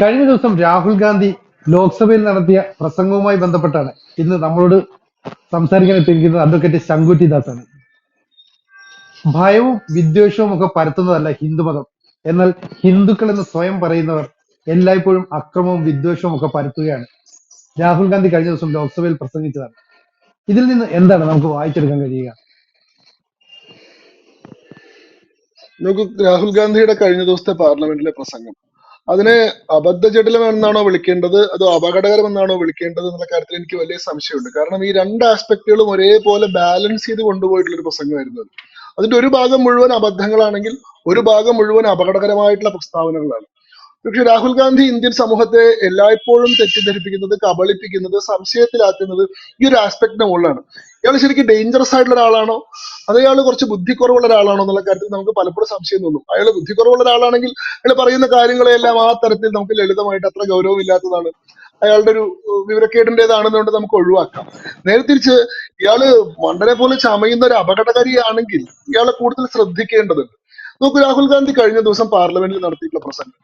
കഴിഞ്ഞ ദിവസം രാഹുൽ ഗാന്ധി ലോക്സഭയിൽ നടത്തിയ പ്രസംഗവുമായി ബന്ധപ്പെട്ടാണ് ഇന്ന് നമ്മളോട് സംസാരിക്കാൻ എത്തിയിരിക്കുന്നത് അഡ്വക്കേറ്റ് ശങ്കുറ്റി ദാസാണ്. ഭയവും വിദ്വേഷവും ഒക്കെ പരത്തുന്നതല്ല ഹിന്ദുമതം എന്നാൽ ഹിന്ദുക്കൾ എന്ന് സ്വയം പറയുന്നവർ എല്ലായ്പ്പോഴും അക്രമവും വിദ്വേഷവും ഒക്കെ പരത്തുകയാണ്. രാഹുൽ ഗാന്ധി കഴിഞ്ഞ ദിവസം ലോക്സഭയിൽ പ്രസംഗിച്ചതാണ്. ഇതിൽ നിന്ന് എന്താണ് നമുക്ക് വായിച്ചെടുക്കാൻ കഴിയുക? നമുക്ക് രാഹുൽ ഗാന്ധിയുടെ കഴിഞ്ഞ ദിവസത്തെ പാർലമെന്റിലെ പ്രസംഗം. അതിനെ അബദ്ധജടിലം എന്നാണോ വിളിക്കേണ്ടത്? അതോ അപകടകരം എന്നാണോ വിളിക്കേണ്ടത് എന്നുള്ള കാര്യത്തിൽ എനിക്ക് വലിയ സംശയമുണ്ട്. കാരണം ഈ രണ്ട് ആസ്പെക്ടുകളും ഒരേപോലെ ബാലൻസ് ചെയ്ത് കൊണ്ടുപോയിട്ടുള്ള ഒരു പ്രസംഗമായിരുന്നു അത്. അതിന്റെ ഒരു ഭാഗം മുഴുവൻ അബദ്ധങ്ങളാണെങ്കിൽ ഒരു ഭാഗം മുഴുവൻ അപകടകരമായിട്ടുള്ള പ്രസ്താവനകളാണ്. പക്ഷെ രാഹുൽ ഗാന്ധി ഇന്ത്യൻ സമൂഹത്തെ എല്ലായ്പ്പോഴും തെറ്റിദ്ധരിപ്പിക്കുന്നത് കബളിപ്പിക്കുന്നത് സംശയത്തിലാക്കുന്നത് ഈ ഒരു ആസ്പെക്ടിന്റെ മുകളിലാണ്. ഇയാൾ ശരിക്കും ഡേഞ്ചറസ് ആയിട്ടുള്ള ഒരാളാണോ? അത് അയാൾ കുറച്ച് ബുദ്ധിക്കുറവുള്ള ഒരാളാണോ എന്നുള്ള കാര്യത്തിൽ നമുക്ക് പലപ്പോഴും സംശയം തോന്നും. അയാൾ ബുദ്ധിക്കുറവുള്ള ഒരാളാണെങ്കിൽ അയാൾ പറയുന്ന കാര്യങ്ങളെല്ലാം ആ തരത്തിൽ നമുക്ക് ലളിതമായിട്ട് അത്ര ഗൗരവമില്ലാത്തതാണ്. അയാളുടെ ഒരു വിവരക്കേടിന്റെതാണെന്നുകൊണ്ട് നമുക്ക് ഒഴിവാക്കാം. നേരെ തിരിച്ച് ഇയാൾ മണ്ടനെ പോലെ ചമയുന്ന ഒരു അപകടകാരിയാണെങ്കിൽ ഇയാളെ കൂടുതൽ ശ്രദ്ധിക്കേണ്ടതുണ്ട്. നോക്കൂ രാഹുൽ ഗാന്ധി കഴിഞ്ഞ ദിവസം പാർലമെന്റിൽ നടത്തിയിട്ടുള്ള പ്രസംഗം.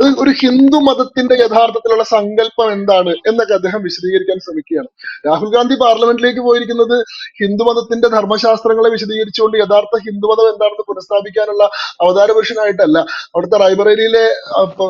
അത് ഒരു ഹിന്ദു മതത്തിന്റെ യഥാർത്ഥത്തിലുള്ള സങ്കല്പം എന്താണ് എന്നൊക്കെ അദ്ദേഹം വിശദീകരിക്കാൻ ശ്രമിക്കുകയാണ്. രാഹുൽ ഗാന്ധി പാർലമെന്റിലേക്ക് പോയിരിക്കുന്നത് ഹിന്ദു മതത്തിന്റെ ധർമ്മശാസ്ത്രങ്ങളെ വിശദീകരിച്ചുകൊണ്ട് യഥാർത്ഥ ഹിന്ദു മതം എന്താണെന്ന് പുനഃസ്ഥാപിക്കാനുള്ള അവതാര പുരുഷനായിട്ടല്ല അവിടുത്തെ റായ്ബറേലിയിലെ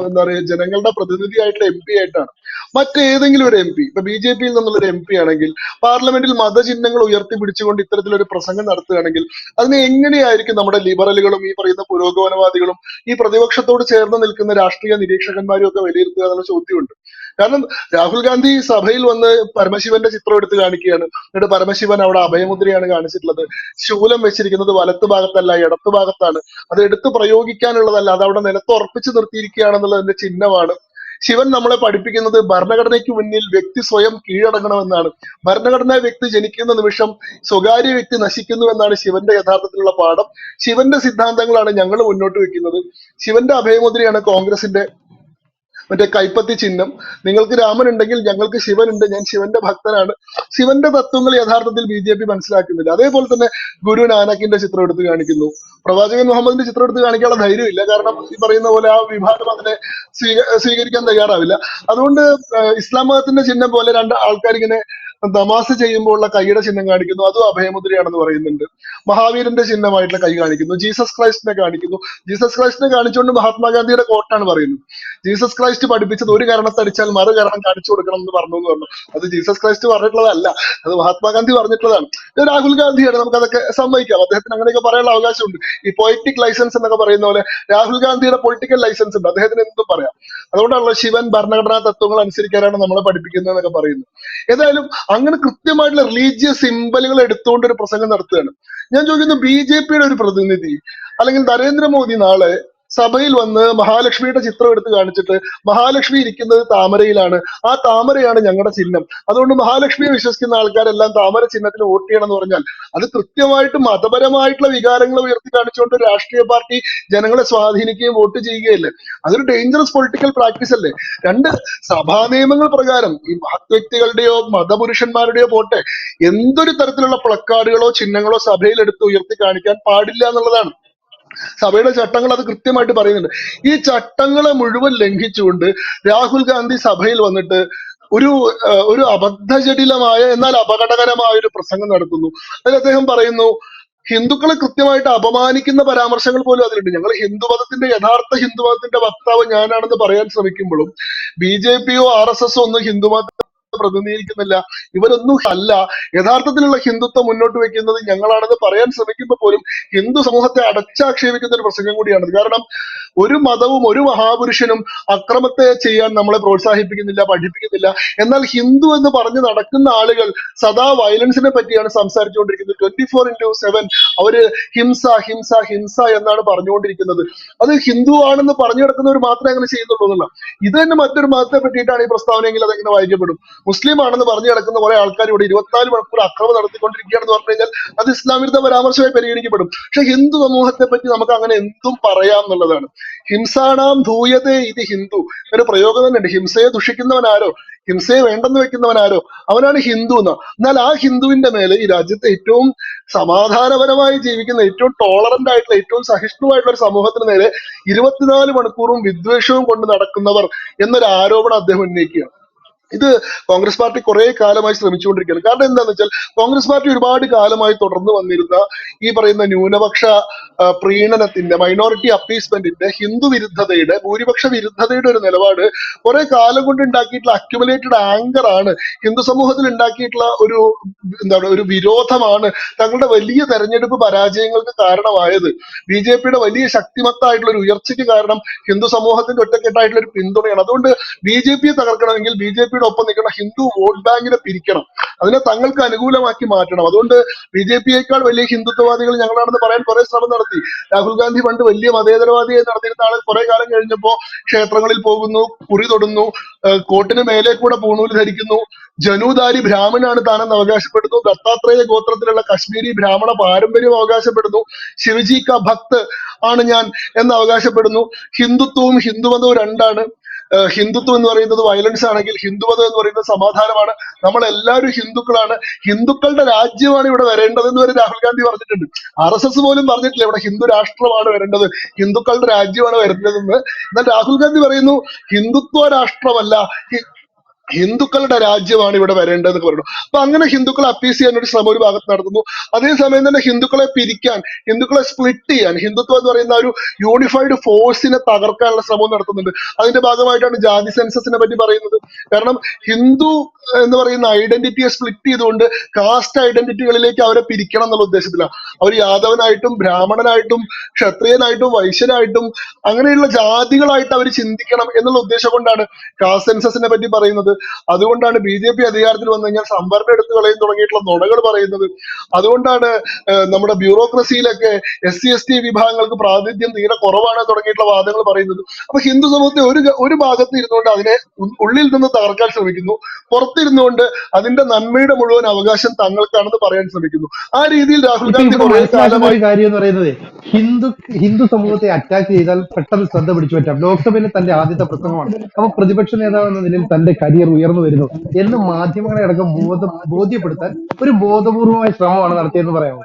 എന്താ പറയുക ജനങ്ങളുടെ പ്രതിനിധിയായിട്ടുള്ള എം പി ആയിട്ടാണ്. മറ്റേതെങ്കിലും ഒരു എം പി ഇപ്പൊ ബി ജെ പിയിൽ നിന്നുള്ള ഒരു എം പി ആണെങ്കിൽ പാർലമെന്റിൽ മതചിഹ്നങ്ങൾ ഉയർത്തിപ്പിടിച്ചുകൊണ്ട് ഇത്തരത്തിലൊരു പ്രസംഗം നടത്തുകയാണെങ്കിൽ അതിനെ എങ്ങനെയായിരിക്കും നമ്മുടെ ലിബറലുകളും ഈ പറയുന്ന പുരോഗമനവാദികളും ഈ പ്രതിപക്ഷത്തോട് ചേർന്ന് നിൽക്കുന്ന രാഷ്ട്രീയ നിരീക്ഷകന്മാരും ഒക്കെ വിലയിരുത്തുക എന്നുള്ള ചോദ്യമുണ്ട്. കാരണം രാഹുൽ ഗാന്ധി സഭയിൽ വന്ന് പരമശിവന്റെ ചിത്രം എടുത്ത് കാണിക്കുകയാണ്. എന്നിട്ട് പരമശിവൻ അവിടെ അഭയമുദ്രയാണ് കാണിച്ചിട്ടുള്ളത്. ശൂലം വെച്ചിരിക്കുന്നത് വലത്ത് ഭാഗത്തല്ല ഇടത്ത് ഭാഗത്താണ്. അത് എടുത്ത് പ്രയോഗിക്കാനുള്ളതല്ല അത് അവിടെ നിലത്ത് ഉറപ്പിച്ചു നിർത്തിയിരിക്കുകയാണെന്നുള്ളതിന്റെ ചിഹ്നമാണ് ശിവൻ നമ്മളെ പഠിപ്പിക്കുന്നത് ഭരണഘടനയ്ക്ക് മുന്നിൽ വ്യക്തി സ്വയം കീഴടങ്ങണമെന്നാണ്. ഭരണഘടനാ വ്യക്തി ജനിക്കുന്ന നിമിഷം സ്വകാര്യ വ്യക്തി നശിക്കുന്നു എന്നാണ് ശിവന്റെ യഥാർത്ഥത്തിലുള്ള പാഠം. ശിവന്റെ സിദ്ധാന്തങ്ങളാണ് ഞങ്ങൾ മുന്നോട്ട് വെക്കുന്നത്. ശിവന്റെ അഭയമുദ്രയാണ് കോൺഗ്രസിന്റെ മറ്റേ കൈപ്പത്തി ചിഹ്നം. നിങ്ങൾക്ക് രാമൻ ഉണ്ടെങ്കിൽ ഞങ്ങൾക്ക് ശിവൻ ഉണ്ട് ഞാൻ ശിവന്റെ ഭക്തനാണ്. ശിവന്റെ തത്വങ്ങൾ യഥാർത്ഥത്തിൽ ബി ജെ പി മനസ്സിലാക്കുന്നില്ല. അതേപോലെ തന്നെ ഗുരു നാനക്കിന്റെ ചിത്രം എടുത്ത് കാണിക്കുന്നു. പ്രവാചകൻ മുഹമ്മദിന്റെ ചിത്രം എടുത്ത് കാണിക്കാനുള്ള ധൈര്യമില്ല. കാരണം ഈ പറയുന്ന പോലെ ആ വിഭാഗം അതിനെ സ്വീക- സ്വീകരിക്കാൻ തയ്യാറാവില്ല. അതുകൊണ്ട് ഇസ്ലാം മതത്തിന്റെ ചിഹ്നം പോലെ രണ്ട് ആൾക്കാർ ഇങ്ങനെ തമാശ ചെയ്യുമ്പോൾ ഉള്ള കൈയുടെ ചിഹ്നം കാണിക്കുന്നു. അതും അഭയമുദ്രയാണെന്ന് പറയുന്നുണ്ട്. മഹാവീരന്റെ ചിഹ്നമായിട്ടുള്ള കൈ കാണിക്കുന്നു. ജീസസ് ക്രൈസ്റ്റിനെ കാണിക്കുന്നു. ജീസസ് ക്രൈസ്റ്റിനെ കാണിച്ചുകൊണ്ട് മഹാത്മാഗാന്ധിയുടെ കോട്ടാണ് പറയുന്നത്. ജീസസ് ക്രൈസ്റ്റ് പഠിപ്പിച്ചത് ഒരു കാരണത്തടിച്ചാൽ മറു കാരണം കാണിച്ചു കൊടുക്കണം എന്ന് പറഞ്ഞു എന്ന് പറഞ്ഞു. അത് ജീസസ് ക്രൈസ്റ്റ് പറഞ്ഞിട്ടുള്ളതല്ല. അത് മഹാത്മാഗാന്ധി പറഞ്ഞിട്ടുള്ളതാണ്. രാഹുൽ ഗാന്ധിയാണ്. നമുക്ക് അതൊക്കെ സമ്മതിക്കാം. അദ്ദേഹത്തിന് അങ്ങനെയൊക്കെ പറയാനുള്ള അവകാശമുണ്ട്. ഈ പൊളിറ്റിക് ലൈസൻസ് എന്നൊക്കെ പറയുന്ന പോലെ രാഹുൽ ഗാന്ധിയുടെ പൊളിറ്റിക്കൽ ലൈസൻസ് ഉണ്ട്. അദ്ദേഹത്തിന് എന്തും പറയാം. അതുകൊണ്ടാണല്ലോ ശിവൻ ഭരണഘടനാ തത്വങ്ങൾ അനുസരിക്കാനാണ് നമ്മളെ പഠിപ്പിക്കുന്നത് എന്നൊക്കെ പറയുന്നത്. ഏതായാലും അങ്ങനെ കൃത്യമായിട്ടുള്ള റിലീജിയസ് സിമ്പലുകൾ എടുത്തുകൊണ്ട് ഒരു പ്രസംഗം നടത്തുകയാണ്. ഞാൻ ചോദിക്കുന്നു ബി ജെ പിയുടെ ഒരു പ്രതിനിധി അല്ലെങ്കിൽ നരേന്ദ്രമോദി നാളെ സഭയിൽ വന്ന് മഹാലക്ഷ്മിയുടെ ചിത്രം എടുത്ത് കാണിച്ചിട്ട് മഹാലക്ഷ്മി ഇരിക്കുന്നത് താമരയിലാണ്. ആ താമരയാണ് ഞങ്ങളുടെ ചിഹ്നം. അതുകൊണ്ട് മഹാലക്ഷ്മിയെ വിശ്വസിക്കുന്ന ആൾക്കാരെല്ലാം താമര ചിഹ്നത്തിന് വോട്ട് ചെയ്യണം എന്ന് പറഞ്ഞാൽ അത് കൃത്യമായിട്ട് മതപരമായിട്ടുള്ള വികാരങ്ങൾ ഉയർത്തി കാണിച്ചുകൊണ്ട് രാഷ്ട്രീയ പാർട്ടി ജനങ്ങളെ സ്വാധീനിക്കുകയും വോട്ട് ചെയ്യുകയല്ലേ? അതൊരു ഡേഞ്ചറസ് പൊളിറ്റിക്കൽ പ്രാക്ടീസ് അല്ലേ? രണ്ട് സഭാ നിയമങ്ങൾ പ്രകാരം ഈ മഹത്വ്യക്തികളുടെയോ മതപുരുഷന്മാരുടെയോ പോട്ടെ എന്തൊരു തരത്തിലുള്ള പ്ലക്കാർഡുകളോ ചിഹ്നങ്ങളോ സഭയിൽ എടുത്ത് ഉയർത്തി കാണിക്കാൻ പാടില്ല എന്നുള്ളതാണ്. സഭയുടെ ചട്ടങ്ങൾ അത് കൃത്യമായിട്ട് പറയുന്നുണ്ട്. ഈ ചട്ടങ്ങളെ മുഴുവൻ ലംഘിച്ചുകൊണ്ട് രാഹുൽ ഗാന്ധി സഭയിൽ വന്നിട്ട് ഒരു ഒരു അബദ്ധജടിലമായ എന്നാൽ അപകടകരമായ ഒരു പ്രസംഗം നടത്തുന്നു. അതിൽ അദ്ദേഹം പറയുന്നു ഹിന്ദുക്കളെ കൃത്യമായിട്ട് അപമാനിക്കുന്ന പരാമർശങ്ങൾ പോലും അതിലുണ്ട്. ഞങ്ങൾ ഹിന്ദുമതത്തിന്റെ യഥാർത്ഥ ഹിന്ദുമതത്തിന്റെ വക്താവ് ഞാനാണെന്ന് പറയാൻ ശ്രമിക്കുമ്പോഴും ബി ജെ പിയോ ആർ എസ് ഒന്നും ഹിന്ദുമതത്തെ പ്രതിനിധീകരിക്കുന്നില്ല. ഇവരൊന്നും അല്ല. യഥാർത്ഥത്തിലുള്ള ഹിന്ദുത്വം മുന്നോട്ട് വെക്കുന്നത് ഞങ്ങളാണെന്ന് പറയാൻ ശ്രമിക്കുമ്പോൾ പോലും ഹിന്ദു സമൂഹത്തെ അടച്ചാക്ഷേപിക്കുന്ന ഒരു പ്രസംഗം കൂടിയാണ് കാരണം ഒരു മതവും ഒരു മഹാപുരുഷനും അക്രമത്തെ ചെയ്യാൻ നമ്മളെ പ്രോത്സാഹിപ്പിക്കുന്നില്ല പഠിപ്പിക്കുന്നില്ല. എന്നാൽ ഹിന്ദു എന്ന് പറഞ്ഞ് നടക്കുന്ന ആളുകൾ സദാ വയലൻസിനെ പറ്റിയാണ് സംസാരിച്ചുകൊണ്ടിരിക്കുന്നത്. ട്വന്റി ഫോർ ഇന്റു സെവൻ അവർ ഹിംസ ഹിംസ ഹിംസ എന്നാണ് പറഞ്ഞുകൊണ്ടിരിക്കുന്നത്. അത് ഹിന്ദു ആണെന്ന് പറഞ്ഞു കിടക്കുന്നവർ മാത്രമേ അങ്ങനെ ചെയ്യുന്നുള്ളൂ എന്നുള്ള. ഇത് തന്നെ മറ്റൊരു മതത്തെ പറ്റിയിട്ടാണ് ഈ പ്രസ്താവനയെങ്കിൽ അതെങ്ങനെ വായിക്കപ്പെടും. മുസ്ലിം ആണെന്ന് പറഞ്ഞു കിടക്കുന്ന കുറെ ആൾക്കാർ ഇവിടെ ഇരുപത്തിനാല് മണിക്കൂർ അക്രമം നടത്തിക്കൊണ്ടിരിക്കുകയാണെന്ന് പറഞ്ഞു കഴിഞ്ഞാൽ അത് ഇസ്ലാം വിരുദ്ധ പരാമർശമായി പരിഗണിക്കപ്പെടും. പക്ഷെ ഹിന്ദു സമൂഹത്തെ പറ്റി നമുക്ക് അങ്ങനെ എന്തും പറയാം എന്നുള്ളതാണ്. ഹിംസാണാം ധൂയതേ ഇത് ഹിന്ദു. ഒരു പ്രയോഗം തന്നെയുണ്ട്. ഹിംസയെ ദുഷിക്കുന്നവൻ ദുഷിക്കുന്നവനാരോ? ഹിംസയെ വേണ്ടെന്ന് വെക്കുന്നവനാരോ? അവനാണ് ഹിന്ദു എന്ന്. എന്നാൽ ആ ഹിന്ദുവിന്റെ മേലെ ഈ രാജ്യത്തെ ഏറ്റവും സമാധാനപരമായി ജീവിക്കുന്ന ഏറ്റവും ടോളറന്റ് ആയിട്ടുള്ള ഏറ്റവും സഹിഷ്ണുവായിട്ടുള്ള ഒരു സമൂഹത്തിന് നേരെ ഇരുപത്തിനാല് മണിക്കൂറും വിദ്വേഷവും കൊണ്ട് നടക്കുന്നവർ എന്നൊരു ആരോപണം അദ്ദേഹം ഉന്നയിക്കുകയാണ്. ഇത് കോൺഗ്രസ് പാർട്ടി കുറെ കാലമായി ശ്രമിച്ചുകൊണ്ടിരിക്കുകയാണ്. കാരണം എന്താന്ന് വെച്ചാൽ കോൺഗ്രസ് പാർട്ടി ഒരുപാട് കാലമായി തുടർന്ന് വന്നിരുന്ന ഈ പറയുന്ന ന്യൂനപക്ഷ പ്രീണനത്തിന്റെ മൈനോറിറ്റി അപ്പീസ്മെന്റിന്റെ ഹിന്ദു വിരുദ്ധതയുടെ ഭൂരിപക്ഷ വിരുദ്ധതയുടെ ഒരു നിലപാട് കുറെ കാലം കൊണ്ട് ഉണ്ടാക്കിയിട്ടുള്ള അക്യുമുലേറ്റഡ് ആങ്കർ ആണ്. ഹിന്ദു സമൂഹത്തിൽ ഉണ്ടാക്കിയിട്ടുള്ള ഒരു എന്താണ് ഒരു വിരോധമാണ് തങ്ങളുടെ വലിയ തെരഞ്ഞെടുപ്പ് പരാജയങ്ങൾക്ക് കാരണമായത്. ബി ജെ പിയുടെ വലിയ ശക്തിമത്തായിട്ടുള്ള ഒരു ഉയർച്ചയ്ക്ക് കാരണം ഹിന്ദു സമൂഹത്തിന്റെ ഒറ്റക്കെട്ടായിട്ടുള്ള ഒരു പിന്തുണയാണ്. അതുകൊണ്ട് ബി ജെ പിയെ തകർക്കണമെങ്കിൽ ബി ജെ പിയുടെ ഒപ്പം നിൽക്കുന്ന ഹിന്ദു വോട്ട് ബാങ്കിനെ പിരിക്കണം. അതിനെ തങ്ങൾക്ക് അനുകൂലമാക്കി മാറ്റണം. അതുകൊണ്ട് ബി ജെ പിയേക്കാൾ വലിയ ഹിന്ദുത്വവാദികൾ ഞങ്ങളാണെന്ന് പറയാൻ കുറെ ശ്രമം നടത്തി. രാഹുൽ ഗാന്ധി പണ്ട് വലിയ മതേതരവാദിയെ നടത്തിയിരുന്ന ആൾ കുറെ കാലം കഴിഞ്ഞപ്പോ ക്ഷേത്രങ്ങളിൽ പോകുന്നു കുറി തൊടുന്നു കോട്ടിന് മേലെ കൂടെ പൂണൂൽ ധരിക്കുന്നു. ജനുദാരി ബ്രാഹ്മണാണ് താനെന്ന് അവകാശപ്പെടുന്നു. ദത്താത്രേയ ഗോത്രത്തിലുള്ള കശ്മീരി ബ്രാഹ്മണ പാരമ്പര്യം അവകാശപ്പെടുന്നു. ശിവജി ക ഭക്ത് ആണ് ഞാൻ എന്ന് അവകാശപ്പെടുന്നു. ഹിന്ദുത്വവും ഹിന്ദുമതവും രണ്ടാണ്. ഹിന്ദുത്വം എന്ന് പറയുന്നത് വയലൻസ് ആണെങ്കിൽ ഹിന്ദുമതം എന്ന് പറയുന്നത് സമാധാനമാണ്. നമ്മൾ എല്ലാവരും ഹിന്ദുക്കളാണ്. ഹിന്ദുക്കളുടെ രാജ്യമാണ് ഇവിടെ വരേണ്ടതെന്ന് വരെ രാഹുൽ ഗാന്ധി പറഞ്ഞിട്ടുണ്ട്. ആർ എസ് എസ് പോലും പറഞ്ഞിട്ടില്ല ഇവിടെ ഹിന്ദു രാഷ്ട്രമാണ് വരേണ്ടത്. ഹിന്ദുക്കളുടെ രാജ്യമാണ് വരുന്നതെന്ന്. എന്നാൽ രാഹുൽ ഗാന്ധി പറയുന്നു ഹിന്ദുത്വ രാഷ്ട്രമല്ല ഹിന്ദുക്കളുടെ രാജ്യമാണ് ഇവിടെ വരേണ്ടതെന്ന് പറയുന്നു. അപ്പൊ അങ്ങനെ ഹിന്ദുക്കളെ അപ്പീസ് ചെയ്യാൻ ഒരു ശ്രമം ഒരു ഭാഗത്ത് നടത്തുന്നു. അതേസമയം തന്നെ ഹിന്ദുക്കളെ പിരിക്കാൻ ഹിന്ദുക്കളെ സ്പ്ലിറ്റ് ചെയ്യാൻ ഹിന്ദുത്വം എന്ന് പറയുന്ന ഒരു യൂണിഫൈഡ് ഫോഴ്സിനെ തകർക്കാനുള്ള ശ്രമം നടത്തുന്നുണ്ട്. അതിന്റെ ഭാഗമായിട്ടാണ് ജാതി സെൻസസിനെ പറ്റി പറയുന്നത്. കാരണം ഹിന്ദു എന്ന് പറയുന്ന ഐഡന്റിറ്റിയെ സ്പ്ലിറ്റ് ചെയ്തുകൊണ്ട് കാസ്റ്റ് ഐഡന്റിറ്റികളിലേക്ക് അവരെ പിരിക്കണം എന്നുള്ള ഉദ്ദേശത്തിലാണ്. അവർ യാദവനായിട്ടും ബ്രാഹ്മണനായിട്ടും ക്ഷത്രിയനായിട്ടും വൈശ്യനായിട്ടും അങ്ങനെയുള്ള ജാതികളായിട്ട് അവർ ചിന്തിക്കണം എന്നുള്ള ഉദ്ദേശം കൊണ്ടാണ് കാസ്റ്റ് സെൻസസിനെ പറ്റി പറയുന്നത്. അതുകൊണ്ടാണ് ബി ജെ പി അധികാരത്തിൽ വന്നു കഴിഞ്ഞാൽ സംവരണം എടുത്തു കളയാൻ തുടങ്ങിയിട്ടുള്ള നുണകൾ പറയുന്നത്. അതുകൊണ്ടാണ് നമ്മുടെ ബ്യൂറോക്രസിയിലൊക്കെ എസ് സി എസ് ടി വിഭാഗങ്ങൾക്ക് പ്രാതിനിധ്യം തീരെ കുറവാണ് തുടങ്ങിയിട്ടുള്ള വാദങ്ങൾ പറയുന്നത്. അപ്പൊ ഹിന്ദു സമൂഹത്തെ ഒരു ഒരു ഭാഗത്ത് ഇരുന്നുകൊണ്ട് അതിനെ ഉള്ളിൽ നിന്ന് തകർക്കാൻ ശ്രമിക്കുന്നു. പുറത്തിരുന്നുകൊണ്ട് അതിന്റെ നന്മയുടെ മുഴുവൻ അവകാശം തങ്ങൾക്കാണെന്ന് പറയാൻ ശ്രമിക്കുന്നു. ആ രീതിയിൽ രാഹുൽ ഗാന്ധി കുറെ കാലമായി കാര്യം എന്ന് പറയുന്നത് ഹിന്ദു ഹിന്ദു സമൂഹത്തെ അറ്റാക്ക് ചെയ്താൽ പെട്ടെന്ന് ശ്രദ്ധ പിടിച്ചു പറ്റാം. ലോക്സഭയിലെ തന്റെ ആദ്യത്തെ പ്രസംഗമാണ്. അപ്പൊ പ്രതിപക്ഷ നേതാവ് എന്ന നിലയിൽ തന്റെ കരിയർ ഉയർന്നു വരുന്നു എന്ന് മാധ്യമങ്ങളെ അടക്കം ബോധ ബോധ്യപ്പെടുത്താൻ ഒരു ബോധപൂർവമായ ശ്രമമാണ് നടത്തിയതെന്ന് പറയാമോ?